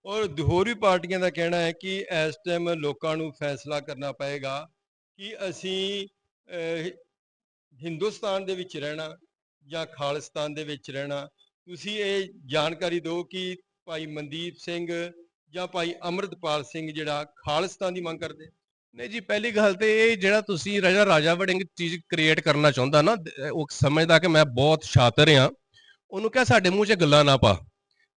ਔਰ ਦ- ਹੋਰ ਵੀ ਪਾਰਟੀਆਂ ਦਾ ਕਹਿਣਾ ਹੈ ਕਿ ਇਸ ਟਾਈਮ ਲੋਕਾਂ ਨੂੰ ਫੈਸਲਾ ਕਰਨਾ ਪਏਗਾ। ਕਿ ਅਸੀਂ ਹਿੰਦੁਸਤਾਨ ਦੇ ਵਿੱਚ ਰਹਿਣਾ ਜਾਂ ਖਾਲਿਸਤਾਨ ਦੇ ਵਿੱਚ ਰਹਿਣਾ, ਤੁਸੀਂ ਇਹ ਜਾਣਕਾਰੀ ਦਿਓ ਕਿ ਭਾਈ ਮਨਦੀਪ ਸਿੰਘ ਜਾਂ ਭਾਈ ਅਮਰਤਪਾਲ ਸਿੰਘ ਜਿਹੜਾ ਖਾਲਿਸਤਾਨ ਦੀ ਮੰਗ ਕਰਦੇ ਨਹੀਂ ਜੀ, ਪਹਿਲੀ ਗੱਲ ਤੇ ਇਹ ਜਿਹੜਾ ਤੁਸੀਂ ਰਾਜਾ ਰਾਜਾ ਵੜਿੰਗ ਚੀਜ਼ ਕ੍ਰੀਏਟ ਕਰਨਾ ਚਾਹੁੰਦਾ ਨਾ ਉਹ ਸਮਝਦਾ ਕਿ ਮੈਂ ਬਹੁਤ ਸ਼ਾਤਰ ਆ ਉਹਨੂੰ ਕਿਹਾ ਸਾਡੇ ਮੂੰਹ 'ਚ ਗੱਲਾਂ ਨਾ ਪਾ।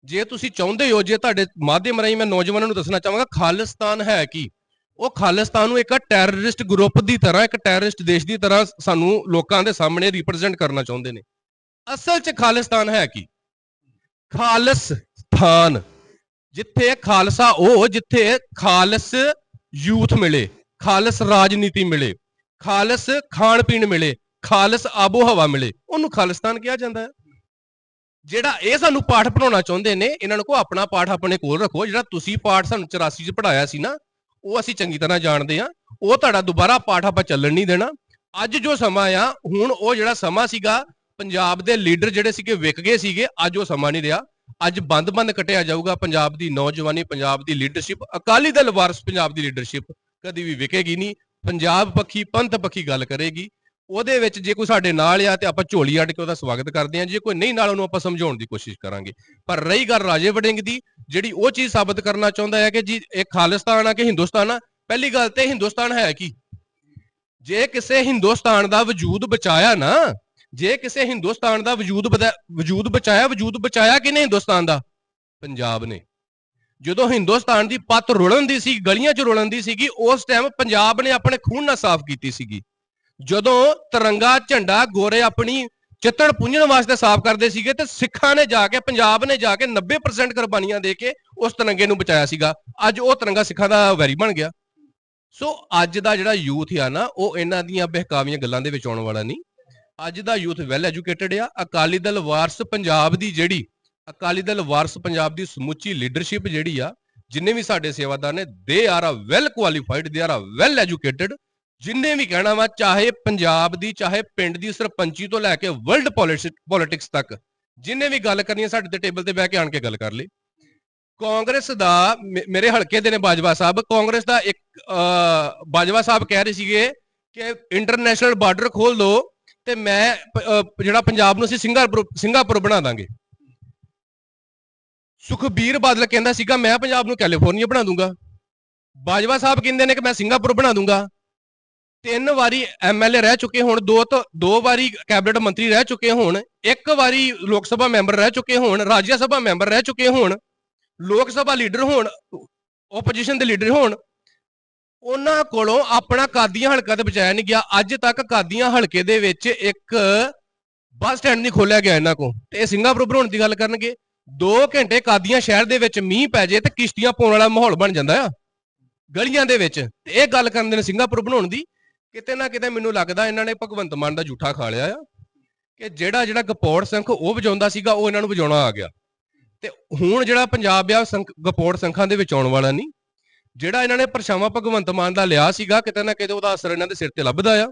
ਜੇ ਤੁਸੀਂ ਚਾਹੁੰਦੇ ਹੋ, ਜੇ ਤੁਹਾਡੇ ਮਾਧਿਅਮ ਰਾਹੀਂ ਮੈਂ ਨੌਜਵਾਨਾਂ ਨੂੰ ਦੱਸਣਾ ਚਾਹਾਂਗਾ, ਖਾਲਿਸਤਾਨ ਹੈ ਕੀ? ਉਹ ਖਾਲਿਸਤਾਨ ਨੂੰ ਇੱਕ ਟੈਰਰਿਸਟ ਗਰੁੱਪ ਦੀ ਤਰ੍ਹਾਂ, ਇੱਕ ਟੈਰਰਿਸਟ ਦੇਸ਼ ਦੀ ਤਰ੍ਹਾਂ ਸਾਨੂੰ ਲੋਕਾਂ ਦੇ ਸਾਹਮਣੇ ਰਿਪਰੈਜ਼ੈਂਟ ਕਰਨਾ ਚਾਹੁੰਦੇ ਨੇ। ਅਸਲ 'ਚ ਖਾਲਿਸਤਾਨ ਹੈ ਕੀ? ਖਾਲਿਸਤਾਨ। ਜਿੱਥੇ ਖਾਲਸਾ ਉਹ, ਜਿੱਥੇ ਖਾਲਸ ਯੂਥ ਮਿਲੇ, ਖਾਲਸ ਰਾਜਨੀਤੀ ਮਿਲੇ, ਖਾਲਸ ਖਾਣ ਪੀਣ ਮਿਲੇ, ਖਾਲਸ ਆਬੋ ਹਵਾ ਮਿਲੇ, ਉਹਨੂੰ ਖਾਲਿਸਤਾਨ ਕਿਹਾ ਜਾਂਦਾ ਹੈ। ਜਿਹੜਾ ਇਹ ਸਾਨੂੰ ਪਾਠ ਪੜਾਉਣਾ ਚਾਹੁੰਦੇ ਨੇ, ਇਹਨਾਂ ਨੂੰ ਕੋ ਆਪਣਾ ਪਾਠ ਆਪਣੇ ਕੋਲ ਰੱਖੋ। ਜਿਹੜਾ ਤੁਸੀਂ ਪਾਠ ਸਾਨੂੰ 84 ਚ ਪੜਾਇਆ ਸੀ ਨਾ ਉਹ ਅਸੀਂ ਚੰਗੀ ਤਰ੍ਹਾਂ ਜਾਣਦੇ ਆ ਉਹ ਤੁਹਾਡਾ ਦੁਬਾਰਾ ਪਾਠ ਆਪਾਂ ਚੱਲਣ ਨਹੀਂ ਦੇਣਾ। ਅੱਜ ਜੋ ਸਮਾਂ ਆ, ਹੁਣ ਉਹ ਜਿਹੜਾ ਸਮਾਂ ਸੀਗਾ, ਪੰਜਾਬ ਦੇ ਲੀਡਰ ਜਿਹੜੇ ਸੀਗੇ, ਵਿਕ ਗਏ ਸੀਗੇ, ਅੱਜ ਉਹ ਸਮਾਂ ਨਹੀਂ ਰਿਹਾ। ਅੱਜ ਬੰਦ-ਬੰਦ ਕਟਿਆ ਜਾਊਗਾ ਪੰਜਾਬ ਦੀ ਨੌਜਵਾਨੀ, ਪੰਜਾਬ ਦੀ ਲੀਡਰਸ਼ਿਪ। ਅਕਾਲੀ ਦਲ ਵਾਰਸ ਪੰਜਾਬ ਦੀ ਲੀਡਰਸ਼ਿਪ ਕਦੀ ਵੀ ਵਿਕੇਗੀ ਨਹੀਂ। ਪੰਜਾਬ ਪੱਖੀ, ਪੰਥ ਪੱਖੀ ਗੱਲ ਕਰੇਗੀ। ਉਹਦੇ ਵਿੱਚ ਜੇ ਕੋਈ ਸਾਡੇ ਨਾਲ ਆ ਤੇ ਆਪਾਂ ਝੋਲੀ ਅੱਡ ਕੇ ਉਹਦਾ ਸਵਾਗਤ ਕਰਦੇ ਹਾਂ। ਜੇ ਕੋਈ ਨਹੀਂ ਨਾਲ, ਉਹਨੂੰ ਆਪਾਂ ਸਮਝਾਉਣ ਦੀ ਕੋਸ਼ਿਸ਼ ਕਰਾਂਗੇ। ਪਰ ਰਹੀ ਗੱਲ ਰਾਜੇ ਵੜਿੰਗ ਦੀ, ਜਿਹੜੀ ਉਹ ਚੀਜ਼ ਸਾਬਤ ਕਰਨਾ ਚਾਹੁੰਦਾ ਹੈ ਕਿ ਜੀ, ਇਹ ਖਾਲਿਸਤਾਨ ਆ ਕਿ ਹਿੰਦੁਸਤਾਨ ਆ? ਪਹਿਲੀ ਗੱਲ ਤੇ ਹਿੰਦੁਸਤਾਨ ਹੈ ਕੀ? ਜੇ ਕਿਸੇ ਹਿੰਦੁਸਤਾਨ ਦਾ ਵਜੂਦ ਬਚਾਇਆ ਨਾ, ਜੇ ਕਿਸੇ ਹਿੰਦੁਸਤਾਨ ਦਾ ਵਜੂਦ ਬਦਾ- ਵਜੂਦ ਬਚਾਇਆ ਵਜੂਦ ਬਚਾਇਆ ਕਿਨੇ ਹਿੰਦੁਸਤਾਨ ਦਾ? ਪੰਜਾਬ ਨੇ। ਜਦੋਂ ਹਿੰਦੁਸਤਾਨ ਦੀ ਪੱਤ ਰੁਲਣ ਦੀ ਸੀ, ਗਲੀਆਂ 'ਚ ਰੁਲਣ ਦੀ ਸੀਗੀ, ਉਸ ਟਾਈਮ ਪੰਜਾਬ ਨੇ ਆਪਣੇ ਖੂਨ ਨਾਲ ਸਾਫ਼ ਕੀਤੀ ਸੀਗੀ। ਜਦੋਂ ਤਿਰੰਗਾ, ਝੰਡਾ, ਗੋਰੇ ਆਪਣੀ ਚਿੱਤੜ ਪੁੰਝਣ ਵਾਸਤੇ ਸਾਫ਼ ਕਰਦੇ ਸੀਗੇ ਤੇ ਸਿੱਖਾਂ ਨੇ ਜਾ ਕੇ, ਪੰਜਾਬ ਨੇ ਜਾ ਕੇ 90% ਕੁਰਬਾਨੀਆਂ ਦੇ ਕੇ ਉਸ ਤਿਰੰਗੇ ਨੂੰ ਬਚਾਇਆ ਸੀਗਾ। ਅੱਜ ਉਹ ਤਿਰੰਗਾ ਸਿੱਖਾਂ ਦਾ ਵੈਰੀ ਬਣ ਗਿਆ। ਸੋ ਅੱਜ ਦਾ ਜਿਹੜਾ ਯੂਥ ਆ ਨਾ, ਉਹ ਇਹਨਾਂ ਦੀਆਂ ਬਹਿਕਾਵੀਆਂ ਗੱਲਾਂ ਦੇ ਵਿੱਚ ਆਉਣ ਵਾਲਾ ਨਹੀਂ। ਅੱਜ ਦਾ ਯੂਥ ਵੈਲ ਐਜੂਕੇਟਿਡ ਆ। ਅਕਾਲੀ ਦਲ ਵਾਰਸ ਪੰਜਾਬ ਦੀ ਜਿਹੜੀ, ਅਕਾਲੀ ਦਲ ਵਾਰਸ ਪੰਜਾਬ ਦੀ ਸਮੁੱਚੀ ਲੀਡਰਸ਼ਿਪ ਜਿਹੜੀ ਆ, ਜਿੰਨੇ ਵੀ ਸਾਡੇ ਸੇਵਾਦਾਰ ਨੇ they are a well qualified they are a well educated ਜਿੰਨੇ ਵੀ ਕਹਿਣਾ ਵਾ, ਚਾਹੇ ਪੰਜਾਬ ਦੀ, ਚਾਹੇ ਪਿੰਡ ਦੀ ਸਰਪੰਚੀ ਤੋਂ ਲੈ ਕੇ ਵਰਲਡ ਪੋਲਿਟਿਕਸ ਤੱਕ, ਜਿੰਨੇ ਵੀ ਗੱਲ ਕਰਨੀ ਹੈ ਸਾਡੇ ਤੇ ਟੇਬਲ ਤੇ ਬਹਿ ਕੇ ਆਣ ਕੇ ਗੱਲ ਕਰ ਲਈ। ਕਾਂਗਰਸ ਦਾ, ਮੇ- ਮੇਰੇ ਹਲਕੇ ਦੇ ਨੇ ਬਾਜਵਾ ਸਾਹਿਬ, ਕਾਂਗਰਸ ਦਾ ਇੱਕ ਬਾਜਵਾ ਸਾਹਿਬ ਕਹਿ ਰਹੇ ਸੀਗੇ ਕਿ ਇੰਟਰਨੈਸ਼ਨਲ ਬਾਰਡਰ ਖੋਲ ਦਿਓ ਤੇ ਮੈਂ ਜਿਹੜਾ ਪੰਜਾਬ ਨੂੰ ਅਸੀਂ ਸਿੰਗਾਪੁਰ ਸਿੰਗਾਪੁਰ ਬਣਾ ਦਾਂਗੇ। ਸੁਖਬੀਰ ਬਾਦਲ ਕਹਿੰਦਾ ਸੀਗਾ, ਮੈਂ ਪੰਜਾਬ ਨੂੰ ਕੈਲੀਫੋਰਨੀਆ ਬਣਾ ਦੂੰਗਾ। ਬਾਜਵਾ ਸਾਹਿਬ ਕਹਿੰਦੇ ਨੇ ਕਿ ਮੈਂ ਸਿੰਗਾਪੁਰ ਬਣਾ ਦੂੰਗਾ। ਤਿੰਨ ਵਾਰੀ ਐਮਐਲਏ ਰਹਿ ਚੁੱਕੇ ਹੋਣ, ਦੋ ਤੋਂ, ਦੋ ਵਾਰੀ ਕੈਬਨਿਟ ਮੰਤਰੀ ਰਹਿ ਚੁੱਕੇ ਹੋਣ, ਇੱਕ ਵਾਰੀ ਲੋਕ ਸਭਾ ਮੈਂਬਰ ਰਹਿ ਚੁੱਕੇ ਹੋਣ ਰਾਜ ਸਭਾ ਮੈਂਬਰ ਰਹਿ ਚੁੱਕੇ ਹੋਣ, ਲੋਕ ਸਭਾ ਲੀਡਰ ਹੋਣ ਓਪੋਜੀਸ਼ਨ ਦੇ ਲੀਡਰ ਹੋਣ, ਉਹਨਾਂ ਕੋਲੋਂ ਆਪਣਾ ਕਾਦੀਆਂ ਹਲਕਾ ਤੇ ਬਚਾਇਆ ਨਹੀਂ ਗਿਆ। ਅੱਜ ਤੱਕ ਕਾਦੀਆਂ ਹਲਕੇ ਦੇ ਵਿੱਚ ਇੱਕ ਬੱਸ ਸਟੈਂਡ ਨਹੀਂ ਖੋਲਿਆ ਗਿਆ ਇਹਨਾਂ ਕੋ ਤੇ ਇਹ ਸਿੰਗਾਪੁਰ ਬਣਾਉਣ ਦੀ ਗੱਲ ਕਰਨਗੇ। 2 ਘੰਟੇ ਕਾਦੀਆਂ ਸ਼ਹਿਰ ਦੇ ਵਿੱਚ ਮੀਂਹ ਪੈ ਜੇ ਤੇ ਕਿਸ਼ਤੀਆਂ ਪਾਉਣ ਵਾਲਾ ਮਾਹੌਲ ਬਣ ਜਾਂਦਾ ਆ ਗਲੀਆਂ ਦੇ ਵਿੱਚ। ਤੇ ਇਹ ਗੱਲ ਕਰਨ ਦੇ ਨੇ ਸਿੰਗਾਪੁਰ ਬਣਾਉਣ ਦੀ। ਕਿਤੇ ਨਾ ਕਿਤੇ ਮੈਨੂੰ ਲੱਗਦਾ ਇਹਨਾਂ ਨੇ ਭਗਵੰਤ ਮਾਨ ਦਾ ਝੂਠਾ ਖਾ ਲਿਆ ਆ, ਕਿ ਜਿਹੜਾ ਜਿਹੜਾ ਗਪੌੜ ਸੰਖ ਉਹ ਵਜਾਉਂਦਾ ਸੀਗਾ, ਉਹ ਇਹਨਾਂ ਨੂੰ ਵਜਾਉਣਾ ਆ ਗਿਆ। ਤੇ ਹੁਣ ਜਿਹੜਾ ਪੰਜਾਬ ਆ ਗਪੌੜ ਸੰਖਾਂ ਦੇ ਵਿੱਚ ਆਉਣ ਵਾਲਾ ਨਹੀਂ, ਜਿਹੜਾ ਇਹਨਾਂ ਨੇ ਪਰਛਾਵਾਂ ਭਗਵੰਤ ਮਾਨ ਦਾ ਲਿਆ ਸੀਗਾ, ਕਿਤੇ ਨਾ ਕਿਤੇ ਉਹਦਾ ਅਸਰ ਇਹਨਾਂ ਦੇ ਸਿਰ ਤੇ ਲੱਭਦਾ ਆ।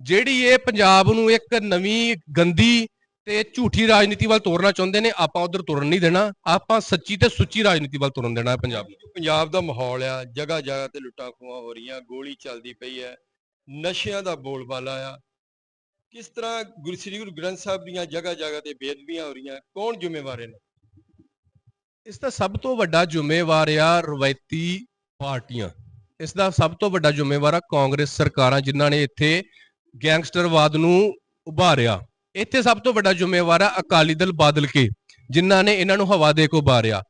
ਜਿਹੜੀ ਇਹ ਪੰਜਾਬ ਨੂੰ ਇੱਕ ਨਵੀਂ ਗੰਦੀ ਤੇ ਝੂਠੀ ਰਾਜਨੀਤੀ ਵੱਲ ਤੋਰਨਾ ਚਾਹੁੰਦੇ ਨੇ, ਆਪਾਂ ਉਧਰ ਤੁਰਨ ਨਹੀਂ ਦੇਣਾ, ਆਪਾਂ ਸੱਚੀ ਤੇ ਸੁੱਚੀ ਰਾਜਨੀਤੀ ਵੱਲ ਤੁਰਨ ਦੇਣਾ ਹੈ ਪੰਜਾਬ ਨੂੰ। ਪੰਜਾਬ ਦਾ ਮਾਹੌਲ ਆ ਜਗ੍ਹਾ ਜਗ੍ਹਾ ਤੇ ਲੁੱਟਾਂ ਖੋਹਾਂ ਹੋ ਰਹੀਆਂ, ਗੋਲੀ ਚੱਲਦੀ ਪਈ ਹੈ। ਨਸ਼ਿਆਂ ਦਾ ਬੋਲਬਾਲਾ ਆ। ਕਿਸ ਤਰ੍ਹਾਂ ਗੁਰੂ ਸ੍ਰੀ ਗੁਰੂ ਗ੍ਰੰਥ ਸਾਹਿਬ ਦੀਆਂ ਜਗ੍ਹਾ ਜਗ੍ਹਾ ਤੇ ਬੇਅਦਬੀਆਂ ਹੋ ਰਹੀਆਂ, ਕੌਣ ਜ਼ਿੰਮੇਵਾਰ ਹੈ ਇਸ ਦਾ ਸਭ ਤੋਂ ਵੱਡਾ ਜ਼ਿੰਮੇਵਾਰ ਆ ਰਵਾਇਤੀ ਪਾਰਟੀਆਂ। ਇਸ ਦਾ ਸਭ ਤੋਂ ਵੱਡਾ ਜ਼ਿੰਮੇਵਾਰ ਆ ਕਾਂਗਰਸ ਸਰਕਾਰਾਂ ਜਿਨ੍ਹਾਂ ਨੇ ਇੱਥੇ ਗੈਂਗਸਟਰਵਾਦ ਨੂੰ ਉਭਾਰਿਆ। ਇੱਥੇ ਸਭ ਤੋਂ ਵੱਡਾ ਜ਼ਿੰਮੇਵਾਰ ਆ ਅਕਾਲੀ ਦਲ ਬਾਦਲ ਕੇ, ਜਿਨ੍ਹਾਂ ਨੇ ਇਹਨਾਂ ਨੂੰ ਹਵਾ ਦੇ ਕੇ ਉਭਾਰਿਆ।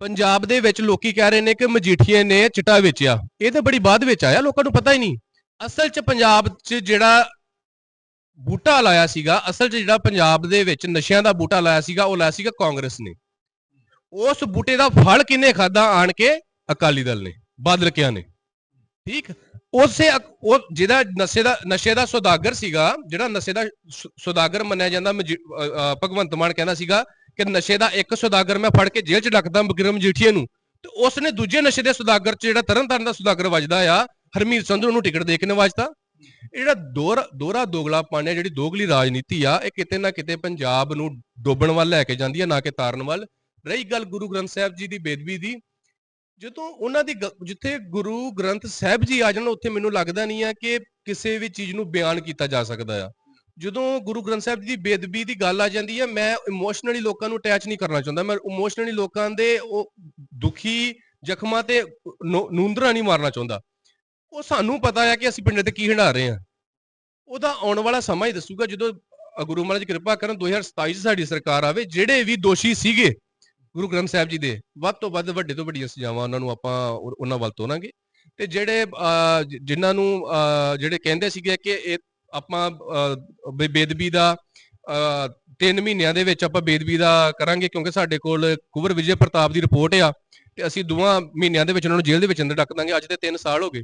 ਪੰਜਾਬ ਦੇ ਵਿੱਚ ਲੋਕੀ ਕਹਿ ਰਹੇ ਨੇ ਕਿ ਮਜੀਠੀਏ ਨੇ ਚਿੱਟਾ ਵੇਚਿਆ। ਇਹ ਤਾਂ ਬੜੀ ਬਾਅਦ ਵਿੱਚ ਆਇਆ, ਲੋਕਾਂ ਨੂੰ ਪਤਾ ਹੀ ਨਹੀਂ। ਅਸਲ 'ਚ ਪੰਜਾਬ 'ਚ ਜਿਹੜਾ ਬੂਟਾ ਲਾਇਆ ਸੀਗਾ, ਅਸਲ 'ਚ ਜਿਹੜਾ ਪੰਜਾਬ ਦੇ ਵਿੱਚ ਨਸ਼ਿਆਂ ਦਾ ਬੂਟਾ ਲਾਇਆ ਸੀਗਾ, ਉਹ ਲਾਇਆ ਸੀਗਾ ਕਾਂਗਰਸ ਨੇ। ਉਸ ਬੂਟੇ ਦਾ ਫਲ ਕਿਨੇ ਖਾਦਾ ਆਣ ਕੇ ਅਕਾਲੀ ਦਲ ਨੇ, ਬਾਦਲਕਿਆਂ ਨੇ। ਠੀਕ? ਉਸੇ ਉਹ ਜਿਹਦਾ ਨਸ਼ੇ ਦਾ ਨਸ਼ੇ ਦਾ ਸੌਦਾਗਰ ਸੀਗਾ, ਜਿਹੜਾ ਨਸ਼ੇ ਦਾ ਸੁ- ਸੌਦਾਗਰ ਮੰਨਿਆ ਜਾਂਦਾ, ਮਜੀ- ਭਗਵੰਤ ਮਾਨ ਕਹਿੰਦਾ ਸੀਗਾ ਕਿ ਨਸ਼ੇ ਦਾ ਇੱਕ ਸੌਦਾਗਰ ਮੈਂ ਫੜ ਕੇ ਜੇਲ੍ਹ 'ਚ ਰੱਖਦਾ ਬਿਕਰਮ ਜੀਠੀਏ ਨੂੰ। ਤੇ ਉਸ ਨੇ ਦੂਜੇ ਨਸ਼ੇ ਦੇ ਸੌਦਾਗਰ 'ਚ ਜਿਹੜਾ ਤਰਨਤਾਰਨ ਦਾ ਸੌਦਾਗਰ ਵੱਜਦਾ ਆ ਹਰਮੀਤ ਸੰਧੂ ਨੂੰ ਟਿਕਟ ਦੇ ਕੇ ਨਵਾਜਤਾ। ਇਹ ਜਿਹੜਾ ਦੋਹਰਾ ਦੋਹਰਾ ਦੋਗਲਾ ਪਾਣਿਆ ਜਿਹੜੀ ਦੋਗਲੀ ਰਾਜਨੀਤੀ ਆ, ਇਹ ਕਿਤੇ ਨਾ ਕਿਤੇ ਪੰਜਾਬ ਨੂੰ ਡੋਬਣ ਵੱਲ ਲੈ ਕੇ ਜਾਂਦੀ ਆ, ਨਾ ਕਿ ਤਾਰਨ ਵੱਲ। ਰਹੀ ਗੱਲ ਗੁਰੂ ਗ੍ਰੰਥ ਸਾਹਿਬ ਜੀ ਦੀ, ਬੇਦਬੀ ਦੀ। ਜਦੋਂ ਉਹਨਾਂ ਦੀ ਗ- ਜਿੱਥੇ ਗੁਰੂ ਗ੍ਰੰਥ ਸਾਹਿਬ ਜੀ ਆ ਜਾਣ, ਉੱਥੇ ਮੈਨੂੰ ਲੱਗਦਾ ਨਹੀਂ ਆ ਕਿ ਕਿਸੇ ਵੀ ਚੀਜ਼ ਨੂੰ ਬਿਆਨ ਕੀਤਾ ਜਾ ਸਕਦਾ ਆ। ਜਦੋਂ ਗੁਰੂ ਗ੍ਰੰਥ ਸਾਹਿਬ ਜੀ ਦੀ ਬੇਦਬੀ ਦੀ ਗੱਲ ਆ ਜਾਂਦੀ ਹੈ ਮੈਂ ਇਮੋਸ਼ਨਲੀ ਲੋਕਾਂ ਨੂੰ ਅਟੈਚ ਨਹੀਂ ਕਰਨਾ ਚਾਹੁੰਦਾ। ਮੈਂ ਇਮੋਸ਼ਨਲੀ ਲੋਕਾਂ ਦੇ ਉਹ ਦੁਖੀ, ਜ਼ਖਮਾਂ ਤੇ ਨੁ- ਨੂੰਦਰਾ ਨਹੀਂ ਮਾਰਨਾ ਚਾਹੁੰਦਾ। ਉਹ ਸਾਨੂੰ ਪਤਾ ਆ ਕਿ ਅਸੀਂ ਪਿੰਡ ਤੇ ਕੀ ਹੰਡਾ ਰਹੇ ਹਾਂ ਉਹਦਾ ਆਉਣ ਵਾਲਾ ਸਮਾਂ ਹੀ ਦੱਸੂਗਾ ਜਦੋਂ ਗੁਰੂ ਮਹਾਰਾਜ ਕਿਰਪਾ ਕਰਨ 2027 ਚ ਸਾਡੀ ਸਰਕਾਰ ਆਵੇ ਜਿਹੜੇ ਵੀ ਦੋਸ਼ੀ ਸੀਗੇ ਗੁਰੂ ਗ੍ਰੰਥ ਸਾਹਿਬ ਜੀ ਦੇ ਵੱਧ ਤੋਂ ਵੱਧ ਵੱਡੇ ਤੋਂ ਵੱਡੀਆਂ ਸਜ਼ਾਵਾਂ ਉਹਨਾਂ ਨੂੰ ਆਪਾਂ ਉਹਨਾਂ ਵੱਲ ਤੋਰਾਂਗੇ ਤੇ ਜਿਹੜੇ ਅ, ਜਿਨ੍ਹਾਂ ਨੂੰ ਜਿਹੜੇ ਕਹਿੰਦੇ ਸੀਗੇ ਕਿ ਇਹ ਆਪਾਂ ਬੇ- ਬੇਦਬੀ ਦਾ 3 ਮਹੀਨਿਆਂ ਦੇ ਵਿੱਚ ਆਪਾਂ ਬੇਦਬੀ ਦਾ ਕਰਾਂਗੇ ਕਿਉਂਕਿ ਸਾਡੇ ਕੋਲ ਕੁਵਰ ਵਿਜੇ ਪ੍ਰਤਾਪ ਦੀ ਰਿਪੋਰਟ ਆ ਤੇ ਅਸੀਂ ਦੋਵਾਂ ਮਹੀਨਿਆਂ ਦੇ ਵਿੱਚ ਉਹਨਾਂ ਨੂੰ ਜੇਲ੍ਹ ਦੇ ਵਿੱਚ ਅੰਦਰ ਡੱਕ ਦਾਂਗੇ ਅੱਜ ਦੇ 3 ਸਾਲ ਹੋ ਗਏ।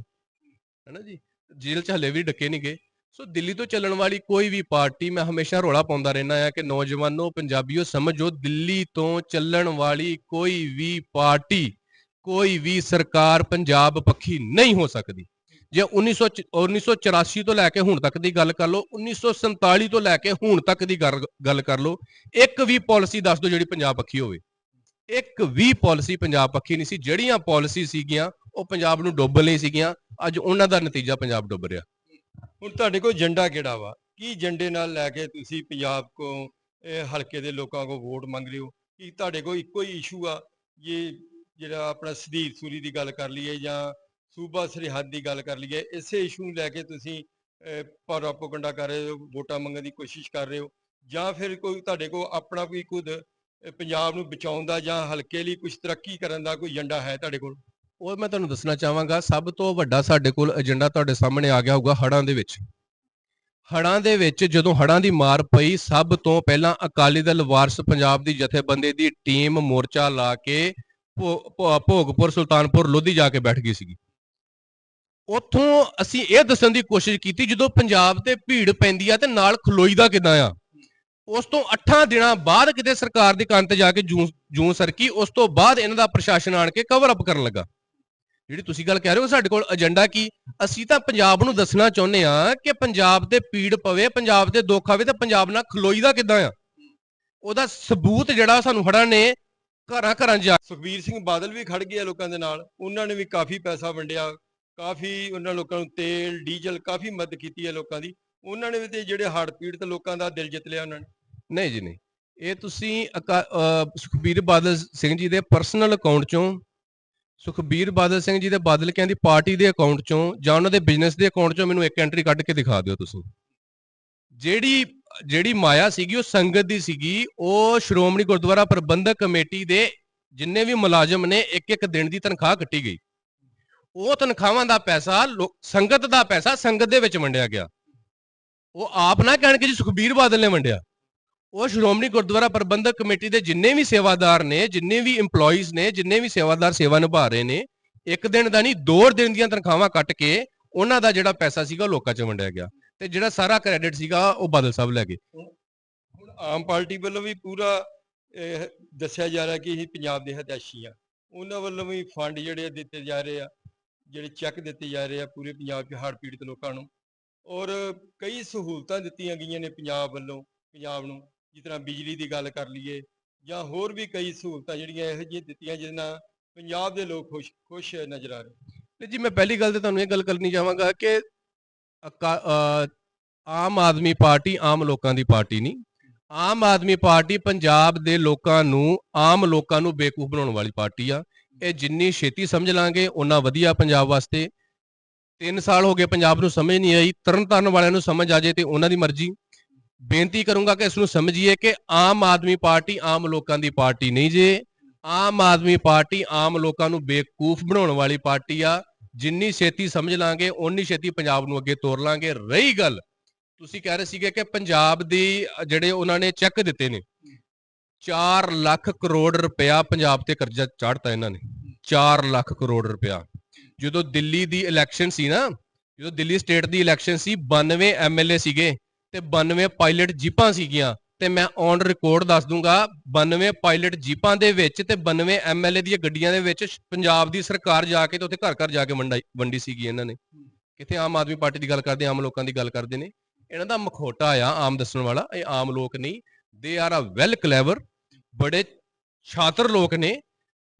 ਹੈਨਾ ਜੀ? ਜੇਲ੍ਹ 'ਚ ਹਲੇ ਵੀ ਡੱਕੇ ਨਹੀਂ ਗਏ। ਸੋ ਦਿੱਲੀ ਤੋਂ ਚੱਲਣ ਵਾਲੀ ਕੋਈ ਵੀ ਪਾਰਟੀ, ਮੈਂ ਹਮੇਸ਼ਾ ਰੋਲਾ ਪਾਉਂਦਾ ਰਹਿਣਾ ਆ ਕਿ ਨੌਜਵਾਨੋ, ਪੰਜਾਬੀਓ ਸਮਝੋ, ਦਿੱਲੀ ਤੋਂ ਚੱਲਣ ਵਾਲੀ ਕੋਈ ਵੀ ਪਾਰਟੀ, ਕੋਈ ਵੀ ਸਰਕਾਰ ਪੰਜਾਬ ਪੱਖੀ ਨਹੀਂ ਹੋ ਸਕਦੀ। ਜੇ 1900 ਚ- 1984 ਤੋਂ ਲੈ ਕੇ ਹੁਣ ਤੱਕ ਦੀ ਗੱਲ ਕਰ ਲਓ 1947 ਤੋਂ ਲੈ ਕੇ ਹੁਣ ਤੱਕ ਦੀ ਗੱਲ ਗੱਲ ਕਰ ਲਓ, ਇੱਕ ਵੀ ਪਾਲਿਸੀ ਦੱਸ ਦਿਓ ਜਿਹੜੀ ਪੰਜਾਬ ਪੱਖੀ ਹੋਵੇ। ਇੱਕ ਵੀ ਪਾਲਿਸੀ ਪੰਜਾਬ ਪੱਖੀ ਨਹੀਂ ਸੀ। ਜਿਹੜੀਆਂ ਪਾਲਿਸੀ ਸੀਗੀਆਂ, ਉਹ ਪੰਜਾਬ ਨੂੰ ਡੋਬਣ ਲਈ ਸੀਗੀਆਂ। ਅੱਜ ਉਹਨਾਂ ਦਾ ਨਤੀਜਾ ਪੰਜਾਬ ਡੁੱਬ ਰਿਹਾ। ਹੁਣ ਤੁਹਾਡੇ ਕੋਲ ਏਜੰਡਾ ਕਿਹੜਾ ਵਾ? ਕੀ ਏਜੰਡੇ ਨਾਲ ਲੈ ਕੇ ਤੁਸੀਂ ਪੰਜਾਬ ਕੋ ਹਲਕੇ ਦੇ ਲੋਕਾਂ ਕੋ ਵੋਟ ਮੰਗ ਰਹੇ ਹੋ? ਕੀ ਤੁਹਾਡੇ ਕੋਲ ਇੱਕੋ ਹੀ ਇਸ਼ੂ ਆ? ਇਹ ਜਿਹੜਾ ਆਪਣਾ ਸਦੀਰ ਸੂਰੀ ਦੀ ਗੱਲ ਕਰ ਲਈਏ ਜਾਂ ਸੂਬਾ ਸਰਹੱਦ ਦੀ ਗੱਲ ਕਰ ਲਈਏ, ਇਸੇ ਇਸ਼ੂ ਨੂੰ ਲੈ ਕੇ ਤੁਸੀਂ ਪ੍ਰੋਪਗੈਂਡਾ ਕਰ ਰਹੇ ਹੋ, ਵੋਟਾਂ ਮੰਗਣ ਦੀ ਕੋਸ਼ਿਸ਼ ਕਰ ਰਹੇ ਹੋ। ਜਾਂ ਫਿਰ ਕੋਈ ਤੁਹਾਡੇ ਕੋਲ ਆਪਣਾ ਕੋਈ ਖੁਦ ਪੰਜਾਬ ਨੂੰ ਬਚਾਉਣ ਦਾ ਜਾਂ ਹਲਕੇ ਲਈ ਕੁਝ ਤਰੱਕੀ ਕਰਨ ਦਾ ਕੋਈ ਏਜੰਡਾ ਹੈ ਤੁਹਾਡੇ ਕੋਲ? ਉਹ ਮੈਂ ਤੁਹਾਨੂੰ ਦੱਸਣਾ ਚਾਹਾਂਗਾ, ਸਭ ਤੋਂ ਵੱਡਾ ਸਾਡੇ ਕੋਲ ਏਜੰਡਾ ਤੁਹਾਡੇ ਸਾਹਮਣੇ ਆ ਗਿਆ ਹੋਊਗਾ ਹੜਾਂ ਦੇ ਵਿੱਚ। ਹੜਾਂ ਦੇ ਵਿੱਚ ਜਦੋਂ ਹੜਾਂ ਦੀ ਮਾਰ ਪਈ, ਸਭ ਤੋਂ ਪਹਿਲਾਂ ਅਕਾਲੀ ਦਲ ਵਾਰਸ ਪੰਜਾਬ ਦੀ ਜਥੇਬੰਦੀ ਦੀ ਟੀਮ ਮੋਰਚਾ ਲਾ ਕੇ ਭੋ- ਭੋ- ਭੋਗਪੁਰ, ਸੁਲਤਾਨਪੁਰ, ਲੋਧੀ ਜਾ ਕੇ ਬੈਠ ਗਈ ਸੀਗੀ। ਉੱਥੋਂ ਅਸੀਂ ਇਹ ਦੱਸਣ ਦੀ ਕੋਸ਼ਿਸ਼ ਕੀਤੀ, ਜਦੋਂ ਪੰਜਾਬ ਤੇ ਭੀੜ ਪੈਂਦੀ ਆ ਤੇ ਨਾਲ ਖਲੋਈਦਾ ਕਿਦਾਂ ਆ? ਉਸ ਤੋਂ 8 ਦਿਨਾਂ ਬਾਅਦ ਕਿਤੇ ਸਰਕਾਰ ਦੀ ਕੰਨ ਤੇ ਜਾ ਕੇ ਜੂੰ ਜੂੰ ਸਰਕੀ, ਉਸ ਤੋਂ ਬਾਅਦ ਇਹਨਾਂ ਦਾ ਪ੍ਰਸ਼ਾਸਨ ਆਣ ਕੇ ਕਵਰ ਅਪ ਕਰਨ ਲੱਗਾ। ਜਿਹੜੀ ਤੁਸੀਂ ਗੱਲ ਕਹਿ ਰਹੇ ਹੋ ਸਾਡੇ ਕੋਲ ਏਜੰਡਾ ਕੀ ਅਸੀਂ ਤਾਂ ਪੰਜਾਬ ਨੂੰ ਦੱਸਣਾ ਚਾਹੁੰਦੇ ਆ ਕਿ ਪੰਜਾਬ ਤੇ ਪੀੜ ਪਵੇ ਪੰਜਾਬ ਤੇ ਦੁੱਖ ਆਵੇ ਤੇ ਪੰਜਾਬ ਨਾਲ ਖਲੋਈਦਾ ਕਿੱਦਾਂ ਆ? ਉਹਦਾ ਸਬੂਤ ਜਿਹੜਾ ਸਾਨੂੰ ਹੜਾਂ ਨੇ ਘਰਾਂ ਘਰਾਂ ਜਾ ਸੁਖਬੀਰ ਸਿੰਘ ਬਾਦਲ ਵੀ ਖੜ ਗਏ ਆ ਲੋਕਾਂ ਦੇ ਨਾਲ ਉਹਨਾਂ ਨੇ ਵੀ ਕਾਫੀ ਪੈਸਾ ਵੰਡਿਆ ਕਾਫੀ ਉਹਨਾਂ ਲੋਕਾਂ ਨੂੰ ਤੇਲ ਡੀਜ਼ਲ ਕਾਫੀ ਮਦਦ ਕੀਤੀ ਹੈ ਲੋਕਾਂ ਦੀ ਉਹਨਾਂ ਨੇ ਵੀ ਤੇ ਜਿਹੜੇ ਹੜ੍ਹ ਪੀੜਤ ਲੋਕਾਂ ਦਾ ਦਿਲ ਜਿੱਤ ਲਿਆ ਉਹਨਾਂ ਨੇ। ਨਹੀਂ ਜੀ ਨਹੀਂ। ਇਹ ਤੁਸੀਂ ਸੁਖਬੀਰ ਬਾਦਲ ਸਿੰਘ ਜੀ ਦੇ ਪਰਸਨਲ ਅਕਾਊਂਟ ਚੋਂ ਸੁਖਬੀਰ ਬਾਦਲ ਸਿੰਘ ਜੀ ਦੇ ਬਾਦਲ ਕਹਿੰਦੀ ਪਾਰਟੀ ਦੇ ਅਕਾਊਂਟ ਚੋਂ ਜਾਂ ਉਹਨਾਂ ਦੇ ਬਿਜ਼ਨਸ ਦੇ ਅਕਾਊਂਟ ਚੋਂ ਮੈਨੂੰ ਇੱਕ ਐਂਟਰੀ ਕੱਢ ਕੇ ਦਿਖਾ ਦਿਓ ਤੁਸੀਂ। ਜਿਹੜੀ ਜਿਹੜੀ ਮਾਇਆ ਸੀਗੀ, ਉਹ ਸੰਗਤ ਦੀ ਸੀਗੀ। ਉਹ ਸ਼੍ਰੋਮਣੀ ਗੁਰਦੁਆਰਾ ਪ੍ਰਬੰਧਕ ਕਮੇਟੀ ਦੇ ਜਿੰਨੇ ਵੀ ਮੁਲਾਜ਼ਮ ਨੇ ਇੱਕ ਇੱਕ ਦਿਨ ਦੀ ਤਨਖਾਹ ਕੱਟੀ ਗਈ। ਉਹ ਤਨਖਾਹਾਂ ਦਾ ਪੈਸਾ ਸੰਗਤ ਦਾ ਪੈਸਾ ਸੰਗਤ ਦੇ ਵਿੱਚ ਵੰਡਿਆ ਗਿਆ। ਉਹ ਆਪ ਨਾ ਕਹਿਣ ਕਿ ਜੀ ਸੁਖਬੀਰ ਬਾਦਲ ਨੇ ਵੰਡਿਆ। ਉਹ ਸ਼੍ਰੋਮਣੀ ਗੁਰਦੁਆਰਾ ਪ੍ਰਬੰਧਕ ਕਮੇਟੀ ਦੇ ਜਿੰਨੇ ਵੀ ਸੇਵਾਦਾਰ ਨੇ, ਜਿੰਨੇ ਵੀ EMPLOYEES ਨੇ, ਜਿੰਨੇ ਵੀ ਸੇਵਾਦਾਰ ਸੇਵਾ ਨਿਭਾ ਰਹੇ ਨੇ, ਇੱਕ ਦਿਨ ਦਾ ਨਹੀਂ, ਦੋ ਦਿਨ ਦੀਆਂ ਤਨਖਾਹਾਂ ਕੱਟ ਕੇ ਉਹਨਾਂ ਦਾ ਜਿਹੜਾ ਪੈਸਾ ਸੀਗਾ ਉਹ ਲੋਕਾਂ 'ਚ ਵੰਡਿਆ ਗਿਆ ਤੇ ਜਿਹੜਾ ਸਾਰਾ ਕ੍ਰੈਡਿਟ ਸੀਗਾ ਉਹ ਬਾਦਲ ਸਾਹਿਬ ਲੈ ਗਏ। ਹੁਣ ਆਮ ਪਾਰਟੀ ਵੱਲੋਂ ਵੀ ਪੂਰਾ ਦੱਸਿਆ ਜਾ ਰਿਹਾ ਕਿ ਇਹ ਪੰਜਾਬ ਦੇ ਹਤਿਆਸ਼ੀ ਆ। ਉਹਨਾਂ ਵੱਲੋਂ ਵੀ ਫੰਡ ਜਿਹੜੇ ਦਿੱਤੇ ਜਾ ਰਹੇ ਆ, ਜਿਹੜੇ ਚੈੱਕ ਦਿੱਤੇ ਜਾ ਰਹੇ ਆ ਪੂਰੇ ਪੰਜਾਬ 'ਚ ਹੜ੍ਹ ਪੀੜਤ ਲੋਕਾਂ ਨੂੰ। ਔਰ ਕਈ ਸਹੂਲਤਾਂ ਦਿੱਤੀਆਂ ਗਈਆਂ ਨੇ ਪੰਜਾਬ ਵੱਲੋਂ, ਪੰਜਾਬ ਨੂੰ। ਜਿਸ ਤਰ੍ਹਾਂ ਬਿਜਲੀ ਦੀ ਗੱਲ ਕਰ ਲਈਏ ਜਾਂ ਹੋਰ ਵੀ ਕਈ ਸਹੂਲਤਾਂ ਜਿਹੜੀਆਂ ਇਹੋ ਜਿਹੀਆਂ ਦਿੱਤੀਆਂ ਜਿਹਦੇ ਨਾਲ ਪੰਜਾਬ ਦੇ ਲੋਕ ਖੁਸ਼ ਖੁਸ਼ ਨਜ਼ਰ ਆ ਰਹੇ ਤੇ ਜੀ ਮੈਂ ਪਹਿਲੀ ਗੱਲ ਤੇ ਤੁਹਾਨੂੰ ਇਹ ਗੱਲ ਕਰਨੀ ਚਾਹਾਂਗਾ ਕਿ ਅਕਾ- ਆਮ ਆਦਮੀ ਪਾਰਟੀ ਆਮ ਲੋਕਾਂ ਦੀ ਪਾਰਟੀ ਨਹੀਂ। ਆਮ ਆਦਮੀ ਪਾਰਟੀ ਪੰਜਾਬ ਦੇ ਲੋਕਾਂ ਨੂੰ, ਆਮ ਲੋਕਾਂ ਨੂੰ ਬੇਕੂਫ ਬਣਾਉਣ ਵਾਲੀ ਪਾਰਟੀ ਆ। ਇਹ ਜਿੰਨੀ ਛੇਤੀ ਸਮਝ ਲਾਂਗੇ ਉਨਾ ਵਧੀਆ ਪੰਜਾਬ ਵਾਸਤੇ। 3 ਸਾਲ ਹੋ ਗਏ, ਪੰਜਾਬ ਨੂੰ ਸਮਝ ਨਹੀਂ ਆਈ। ਤਰਨਤਾਰਨ ਵਾਲਿਆਂ ਨੂੰ ਸਮਝ ਆ ਜੇ ਤੇ ਉਹਨਾਂ ਦੀ ਮਰਜ਼ੀ। ਬੇਨਤੀ ਕਰੂੰਗਾ ਕਿ ਇਸ ਨੂੰ ਸਮਝੀਏ ਕਿ ਆਮ ਆਦਮੀ ਪਾਰਟੀ ਆਮ ਲੋਕਾਂ ਦੀ ਪਾਰਟੀ ਨਹੀਂ ਜੇ। ਆਮ ਆਦਮੀ ਪਾਰਟੀ ਆਮ ਲੋਕਾਂ ਨੂੰ ਬੇਵਕੂਫ ਬਣਾਉਣ ਵਾਲੀ ਪਾਰਟੀ ਆ। ਜਿੰਨੀ ਛੇਤੀ ਸਮਝ ਲਾਂਗੇ, ਓਨੀ ਛੇਤੀ ਪੰਜਾਬ ਨੂੰ ਅੱਗੇ ਤੋਰ ਲਾਂਗੇ। ਰਹੀ ਗੱਲ, ਤੁਸੀਂ ਕਹਿ ਰਹੇ ਸੀਗੇ ਕਿ ਪੰਜਾਬ ਦੀ, ਜਿਹੜੇ ਉਹਨਾਂ ਨੇ ਚੈੱਕ ਦਿੱਤੇ ਨੇ 4 ਲੱਖ ਕਰੋੜ ਰੁਪਇਆ ਪੰਜਾਬ ਤੇ ਕਰਜ਼ਾ ਚਾੜਤਾ ਇਹਨਾਂ ਨੇ। 4 ਲੱਖ ਕਰੋੜ ਰੁਪਇਆ। ਜਦੋਂ ਦਿੱਲੀ ਦੀ ਇਲੈਕਸ਼ਨ ਸੀ ਨਾ, ਜਦੋਂ ਦਿੱਲੀ ਸਟੇਟ ਦੀ ਇਲੈਕਸ਼ਨ ਸੀ 92 ਐਮਐਲਏ ਸੀਗੇ। ਤੇ 92 ਪਾਇਲਟ ਜੀਪਾਂ ਸੀਗੀਆਂ। ਤੇ ਮੈਂ ਔਨ ਰਿਕਾਰਡ ਦੱਸ ਦੂੰਗਾ 92 ਪਾਇਲਟ ਜੀਪਾਂ ਦੇ ਵਿੱਚ ਤੇ 92 ਐਮਐਲਏ ਦੀਆਂ ਗੱਡੀਆਂ ਦੇ ਵਿੱਚ ਪੰਜਾਬ ਦੀ ਸਰਕਾਰ ਜਾ ਕੇ ਤੇ ਉੱਥੇ ਘਰ ਘਰ ਜਾ ਕੇ ਵੰਡਾਈ, ਵੰਡੀ ਸੀਗੀ ਇਹਨਾਂ ਨੇ। ਕਿੱਥੇ ਆਮ ਆਦਮੀ ਪਾਰਟੀ ਦੀ ਗੱਲ ਕਰਦੇ, ਆਮ ਲੋਕਾਂ ਦੀ ਗੱਲ ਕਰਦੇ ਨੇ। ਇਹਨਾਂ ਦਾ ਮਖੌਟਾ ਆ ਆਮ ਦੱਸਣ ਵਾਲਾ, ਇਹ ਆਮ ਲੋਕ ਨਹੀਂ। ਦੇ ਆਰ ਆ ਵੈਲ ਕਲੇਵਰ ਬੜੇ ਛਾਤਰ ਲੋਕ ਨੇ।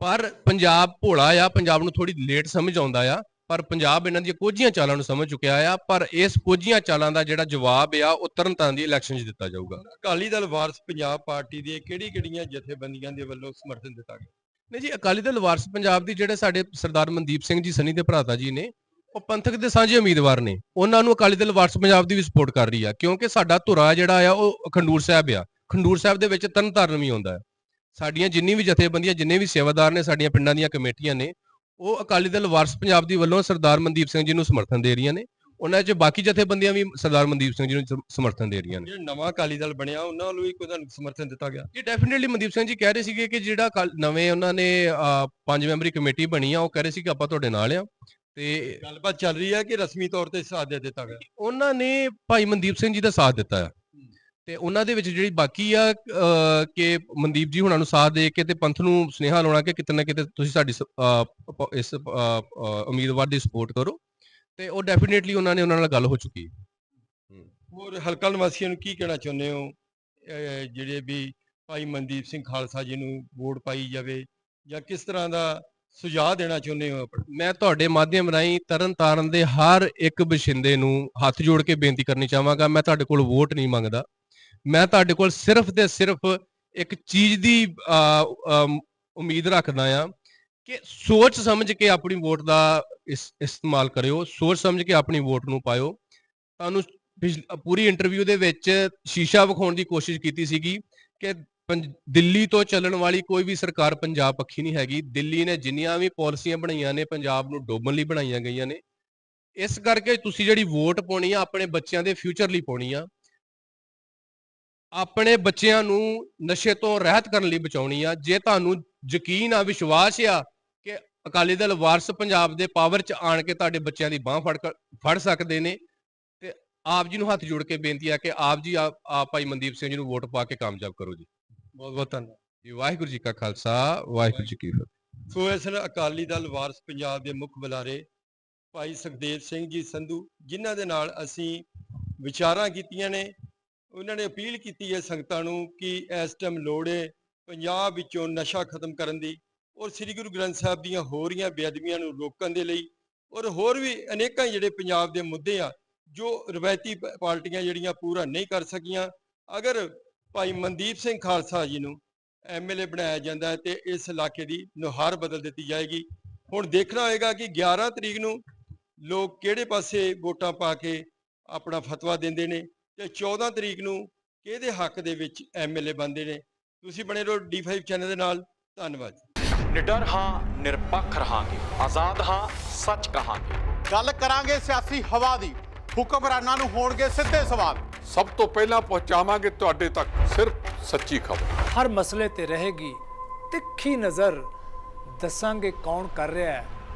ਪਰ ਪੰਜਾਬ ਭੋਲਾ ਆ, ਪੰਜਾਬ ਨੂੰ ਥੋੜੀ ਲੇਟ ਸਮਝ ਆਉਂਦਾ ਆ। ਪਰ ਪੰਜਾਬ ਇਹਨਾਂ ਦੀਆਂ ਕੋਝੀਆਂ ਚਾਲਾਂ ਨੂੰ ਸਮਝ ਚੁੱਕਿਆ ਆ ਪਰ ਇਸ ਕੋਝੀਆਂ ਚਾਲਾਂ ਦਾ ਜਿਹੜਾ ਜਵਾਬ ਆ ਉਹ ਤਰਨਤਾਰਨ ਦੀ ਇਲੈਕਸ਼ਨ 'ਚ ਦਿੱਤਾ ਜਾਊਗਾ। ਅਕਾਲੀ ਦਲ ਵਾਰਸ ਪੰਜਾਬ ਪਾਰਟੀ ਦੇ ਕਿਹੜੀ ਕਿਹੜੀਆਂ ਜਥੇਬੰਦੀਆਂ ਦੇ ਵੱਲੋਂ ਸਮਰਥਨ ਦਿੱਤਾ ਗਿਆ? ਨਹੀਂ ਜੀ ਅਕਾਲੀ ਦਲ ਵਾਰਸ ਪੰਜਾਬ ਦੀ ਜਿਹੜੇ ਸਾਡੇ ਸਰਦਾਰ ਮਨਦੀਪ ਸਿੰਘ ਜੀ ਸਨੀ ਦੇ ਭਰਾਤਾ ਜੀ ਨੇ ਉਹ ਪੰਥਕ ਦੇ ਸਾਂਝੇ ਉਮੀਦਵਾਰ ਨੇ। ਉਹਨਾਂ ਨੂੰ ਅਕਾਲੀ ਦਲ ਵਾਰਸ ਪੰਜਾਬ ਦੀ ਵੀ ਸਪੋਰਟ ਕਰ ਰਹੀ ਆ ਕਿਉਂਕਿ ਸਾਡਾ ਧੁਰਾ ਜਿਹੜਾ ਆ ਉਹ ਖੰਡੂਰ ਸਾਹਿਬ ਆ। ਖੰਡੂਰ ਸਾਹਿਬ ਦੇ ਵਿੱਚ ਤਰਨਤਾਰਨ ਵੀ ਆਉਂਦਾ ਹੈ ਸਾਡੀਆਂ ਜਿੰਨੀ ਵੀ ਜਥੇਬੰਦੀਆਂ ਜਿੰਨੇ ਵੀ ਸੇਵਾਦਾਰ ਨੇ ਸਾਡੀਆਂ ਪਿੰਡਾਂ ਦੀਆਂ ਕਮੇਟੀਆਂ ਨੇ ਉਹ ਅਕਾਲੀ ਦਲ ਵਾਰਸ ਪੰਜਾਬ ਦੀ ਵੱਲੋਂ ਸਰਦਾਰ ਮਨਦੀਪ ਸਿੰਘ ਜੀ ਨੂੰ ਸਮਰਥਨ ਦੇ ਰਹੀਆਂ ਨੇ। ਉਹਨਾਂ 'ਚ ਬਾਕੀ ਜਥੇਬੰਦੀਆਂ ਵੀ ਸਰਦਾਰ ਮਨਦੀਪ ਸਿੰਘ ਜੀ ਨੂੰ ਸਮ- ਸਮਰਥਨ ਦੇ ਰਹੀਆਂ ਨੇ। ਜਿਹੜਾ ਨਵਾਂ ਅਕਾਲੀ ਦਲ ਬਣਿਆ ਉਹਨਾਂ ਵੱਲੋਂ ਵੀ ਕੋਈ ਸਮਰਥਨ ਦਿੱਤਾ ਗਿਆ? ਜੀ ਡੈਫੀਨਿਟਲੀ ਮਨਦੀਪ ਸਿੰਘ ਜੀ ਕਹਿ ਰਹੇ ਸੀਗੇ ਕਿ ਜਿਹੜਾ ਨਵੇਂ ਉਹਨਾਂ ਨੇ ਪੰਜ ਮੈਂਬਰੀ ਕਮੇਟੀ ਬਣੀ ਆ ਉਹ ਕਹਿ ਰਹੇ ਸੀ ਕਿ ਆਪਾਂ ਤੁਹਾਡੇ ਨਾਲ ਆ। ਤੇ ਗੱਲਬਾਤ ਚੱਲ ਰਹੀ ਹੈ ਕਿ ਰਸਮੀ ਤੌਰ ਤੇ ਸਾਥ ਦੇ ਦਿੱਤਾ ਗਿਆ? ਉਹਨਾਂ ਨੇ ਭਾਈ ਮਨਦੀਪ ਸਿੰਘ ਜੀ ਦਾ ਸਾਥ ਦਿੱਤਾ ਆ। ਤੇ ਉਹਨਾਂ ਦੇ ਵਿੱਚ ਜਿਹੜੀ ਬਾਕੀ ਆ ਕਿ ਮਨਦੀਪ ਜੀ ਹੁਣਾਂ ਨੂੰ ਸਾਥ ਦੇ ਕੇ ਤੇ ਪੰਥ ਨੂੰ ਸੁਨੇਹਾ ਲਾਉਣਾ ਕਿ ਕਿਤੇ ਨਾ ਕਿਤੇ ਤੁਸੀਂ ਸਾਡੀ ਇਸ ਉਮੀਦਵਾਰ ਦੀ ਸਪੋਰਟ ਕਰੋ ਤੇ ਉਹ ਡੈਫੀਨੇਟਲੀ ਉਹਨਾਂ ਨੇ ਉਹਨਾਂ ਨਾਲ ਗੱਲ ਹੋ ਚੁੱਕੀ ਹੈ। ਹੋਰ ਹਲਕਾ ਨਿਵਾਸੀਆਂ ਨੂੰ ਕੀ ਕਹਿਣਾ ਚਾਹੁੰਦੇ ਹੋ? ਜਿਹੜੇ ਵੀ ਭਾਈ ਮਨਦੀਪ ਸਿੰਘ ਖਾਲਸਾ ਜੀ ਨੂੰ ਵੋਟ ਪਾਈ ਜਾਵੇ ਜਾਂ ਕਿਸ ਤਰ੍ਹਾਂ ਦਾ ਸੁਝਾਅ ਦੇਣਾ ਚਾਹੁੰਦੇ ਹੋ ਮੈਂ ਤੁਹਾਡੇ ਮਾਧਿਅਮ ਰਾਹੀਂ ਤਰਨ ਤਾਰਨ ਦੇ ਹਰ ਇੱਕ ਬਸ਼ਿੰਦੇ ਨੂੰ ਹੱਥ ਜੋੜ ਕੇ ਬੇਨਤੀ ਕਰਨੀ ਚਾਹਾਂਗਾ। ਮੈਂ ਤੁਹਾਡੇ ਕੋਲ ਵੋਟ ਨਹੀਂ ਮੰਗਦਾ। ਮੈਂ ਤੁਹਾਡੇ ਕੋਲ ਸਿਰਫ ਤੇ ਸਿਰਫ ਇੱਕ ਚੀਜ਼ ਦੀ ਉਮੀਦ ਰੱਖਦਾ ਆ ਕਿ ਸੋਚ ਸਮਝ ਕੇ ਆਪਣੀ ਵੋਟ ਦਾ ਇਸਤੇਮਾਲ ਕਰਿਓ, ਸੋਚ ਸਮਝ ਕੇ ਆਪਣੀ ਵੋਟ ਨੂੰ ਪਾਇਓ। ਤੁਹਾਨੂੰ ਪਿਛ- ਪੂਰੀ ਇੰਟਰਵਿਊ ਦੇ ਵਿੱਚ ਸ਼ੀਸ਼ਾ ਵਿਖਾਉਣ ਦੀ ਕੋਸ਼ਿਸ਼ ਕੀਤੀ ਸੀਗੀ ਕਿ ਪੰਜ- ਦਿੱਲੀ ਤੋਂ ਚੱਲਣ ਵਾਲੀ ਕੋਈ ਵੀ ਸਰਕਾਰ ਪੰਜਾਬ ਪੱਖੀ ਨਹੀਂ ਹੈਗੀ। ਦਿੱਲੀ ਨੇ ਜਿੰਨੀਆਂ ਵੀ ਪਾਲਿਸੀਆਂ ਬਣਾਈਆਂ ਨੇ, ਪੰਜਾਬ ਨੂੰ ਡੋਬਣ ਲਈ ਬਣਾਈਆਂ ਗਈਆਂ ਨੇ। ਇਸ ਕਰਕੇ ਤੁਸੀਂ ਜਿਹੜੀ ਵੋਟ ਪਾਉਣੀ ਆ, ਆਪਣੇ ਬੱਚਿਆਂ ਦੇ ਫਿਊਚਰ ਲਈ ਪਾਉਣੀ ਆ। ਆਪਣੇ ਬੱਚਿਆਂ ਨੂੰ ਨਸ਼ੇ ਤੋਂ ਰਹਿਤ ਕਰਨ ਲਈ ਬਚਾਉਣੀ ਆ। ਜੇ ਤੁਹਾਨੂੰ ਯਕੀਨ ਆ ਵਿਸ਼ਵਾਸ ਆ ਕਿ ਅਕਾਲੀ ਦਲ ਵਾਰਸ ਪੰਜਾਬ ਦੇ ਪਾਵਰ 'ਚ ਆਣ ਕੇ ਤੁਹਾਡੇ ਬੱਚਿਆਂ ਦੀ ਬਾਹ ਫੜ ਫੜ ਸਕਦੇ ਨੇ ਤੇ ਆਪ ਜੀ ਨੂੰ ਹੱਥ ਜੋੜ ਕੇ ਬੇਨਤੀ ਆ ਕਿ ਆਪ ਜੀ ਆਪ ਭਾਈ ਮਨਦੀਪ ਸਿੰਘ ਜੀ ਨੂੰ ਵੋਟ ਪਾ ਕੇ ਕਾਮਯਾਬ ਕਰੋ ਜੀ। ਬਹੁਤ ਬਹੁਤ ਧੰਨਵਾਦ। ਜੀ ਵਾਹਿਗੁਰੂ ਜੀ ਕਾ ਖਾਲਸਾ ਵਾਹਿਗੁਰੂ ਜੀ ਕੀ ਫਤਿਹ। ਸੋ ਇਸ ਨਾਲ ਅਕਾਲੀ ਦਲ ਵਾਰਸ ਪੰਜਾਬ ਦੇ ਮੁੱਖ ਬੁਲਾਰੇ ਭਾਈ ਸੁਖਦੇਵ ਸਿੰਘ ਜੀ ਸੰਧੂ ਜਿਨ੍ਹਾਂ ਦੇ ਨਾਲ ਅਸੀਂ ਵਿਚਾਰਾਂ ਕੀਤੀਆਂ ਨੇ ਉਹਨਾਂ ਨੇ ਅਪੀਲ ਕੀਤੀ ਹੈ ਸੰਗਤਾਂ ਨੂੰ ਕਿ ਇਸ ਟਾਈਮ ਲੋੜ ਹੈ ਪੰਜਾਬ ਵਿੱਚੋਂ ਨਸ਼ਾ ਖਤਮ ਕਰਨ ਦੀ ਔਰ ਸ੍ਰੀ ਗੁਰੂ ਗ੍ਰੰਥ ਸਾਹਿਬ ਦੀਆਂ ਹੋ ਰਹੀਆਂ ਬੇਅਦਬੀਆਂ ਨੂੰ ਰੋਕਣ ਦੇ ਲਈ ਔਰ ਹੋਰ ਵੀ ਅਨੇਕਾਂ ਜਿਹੜੇ ਪੰਜਾਬ ਦੇ ਮੁੱਦੇ ਆ, ਜੋ ਰਵਾਇਤੀ ਪ- ਪਾਰਟੀਆਂ ਜਿਹੜੀਆਂ ਪੂਰਾ ਨਹੀਂ ਕਰ ਸਕੀਆਂ, ਅਗਰ ਭਾਈ ਮਨਦੀਪ ਸਿੰਘ ਖਾਲਸਾ ਜੀ ਨੂੰ ਐਮਐਲਏ ਬਣਾਇਆ ਜਾਂਦਾ ਹੈ ਤੇ ਇਸ ਇਲਾਕੇ ਦੀ ਨੁਹਾਰ ਬਦਲ ਦਿੱਤੀ ਜਾਏਗੀ। ਹੁਣ ਦੇਖਣਾ ਹੋਏਗਾ ਕਿ 11 ਤਰੀਕ ਨੂੰ ਲੋਕ ਕਿਹੜੇ ਪਾਸੇ ਵੋਟਾਂ ਪਾ ਕੇ ਆਪਣਾ ਫਤਵਾ ਦਿੰਦੇ ਨੇ ਤੇ 14 ਤਰੀਕ ਨੂੰ ਕਿਹਦੇ ਹੱਕ ਦੇ ਵਿੱਚ ਐਮਐਲਏ ਬਣਦੇ ਨੇ? ਤੁਸੀਂ ਬਣੇ ਰਹੋ D5 ਚੈਨਲ ਦੇ ਨਾਲ। ਧੰਨਵਾਦ। ਨਿਡਰ ਹਾਂ ਨਿਰਪੱਖ ਰਹਾਂਗੇ। ਆਜ਼ਾਦ ਹਾਂ ਸੱਚ ਕਹਾਂਗੇ। ਗੱਲ ਕਰਾਂਗੇ ਸਿਆਸੀ ਹਵਾ ਦੀ। ਹੁਕਮਰਾਨਾਂ ਨੂੰ ਹੋਣਗੇ ਸਿੱਧੇ ਸਵਾਲ। ਸਭ ਤੋਂ ਪਹਿਲਾਂ ਪਹੁੰਚਾਵਾਂਗੇ ਤੁਹਾਡੇ ਤੱਕ। ਸਿਰਫ ਸੱਚੀ ਖਬਰ। ਹਰ ਮਸਲੇ ਤੇ ਰਹੇਗੀ ਤਿੱਖੀ ਨਜ਼ਰ। ਦੱਸਾਂਗੇ ਕੌਣ ਕਰ ਰਿਹਾ ਹੈ।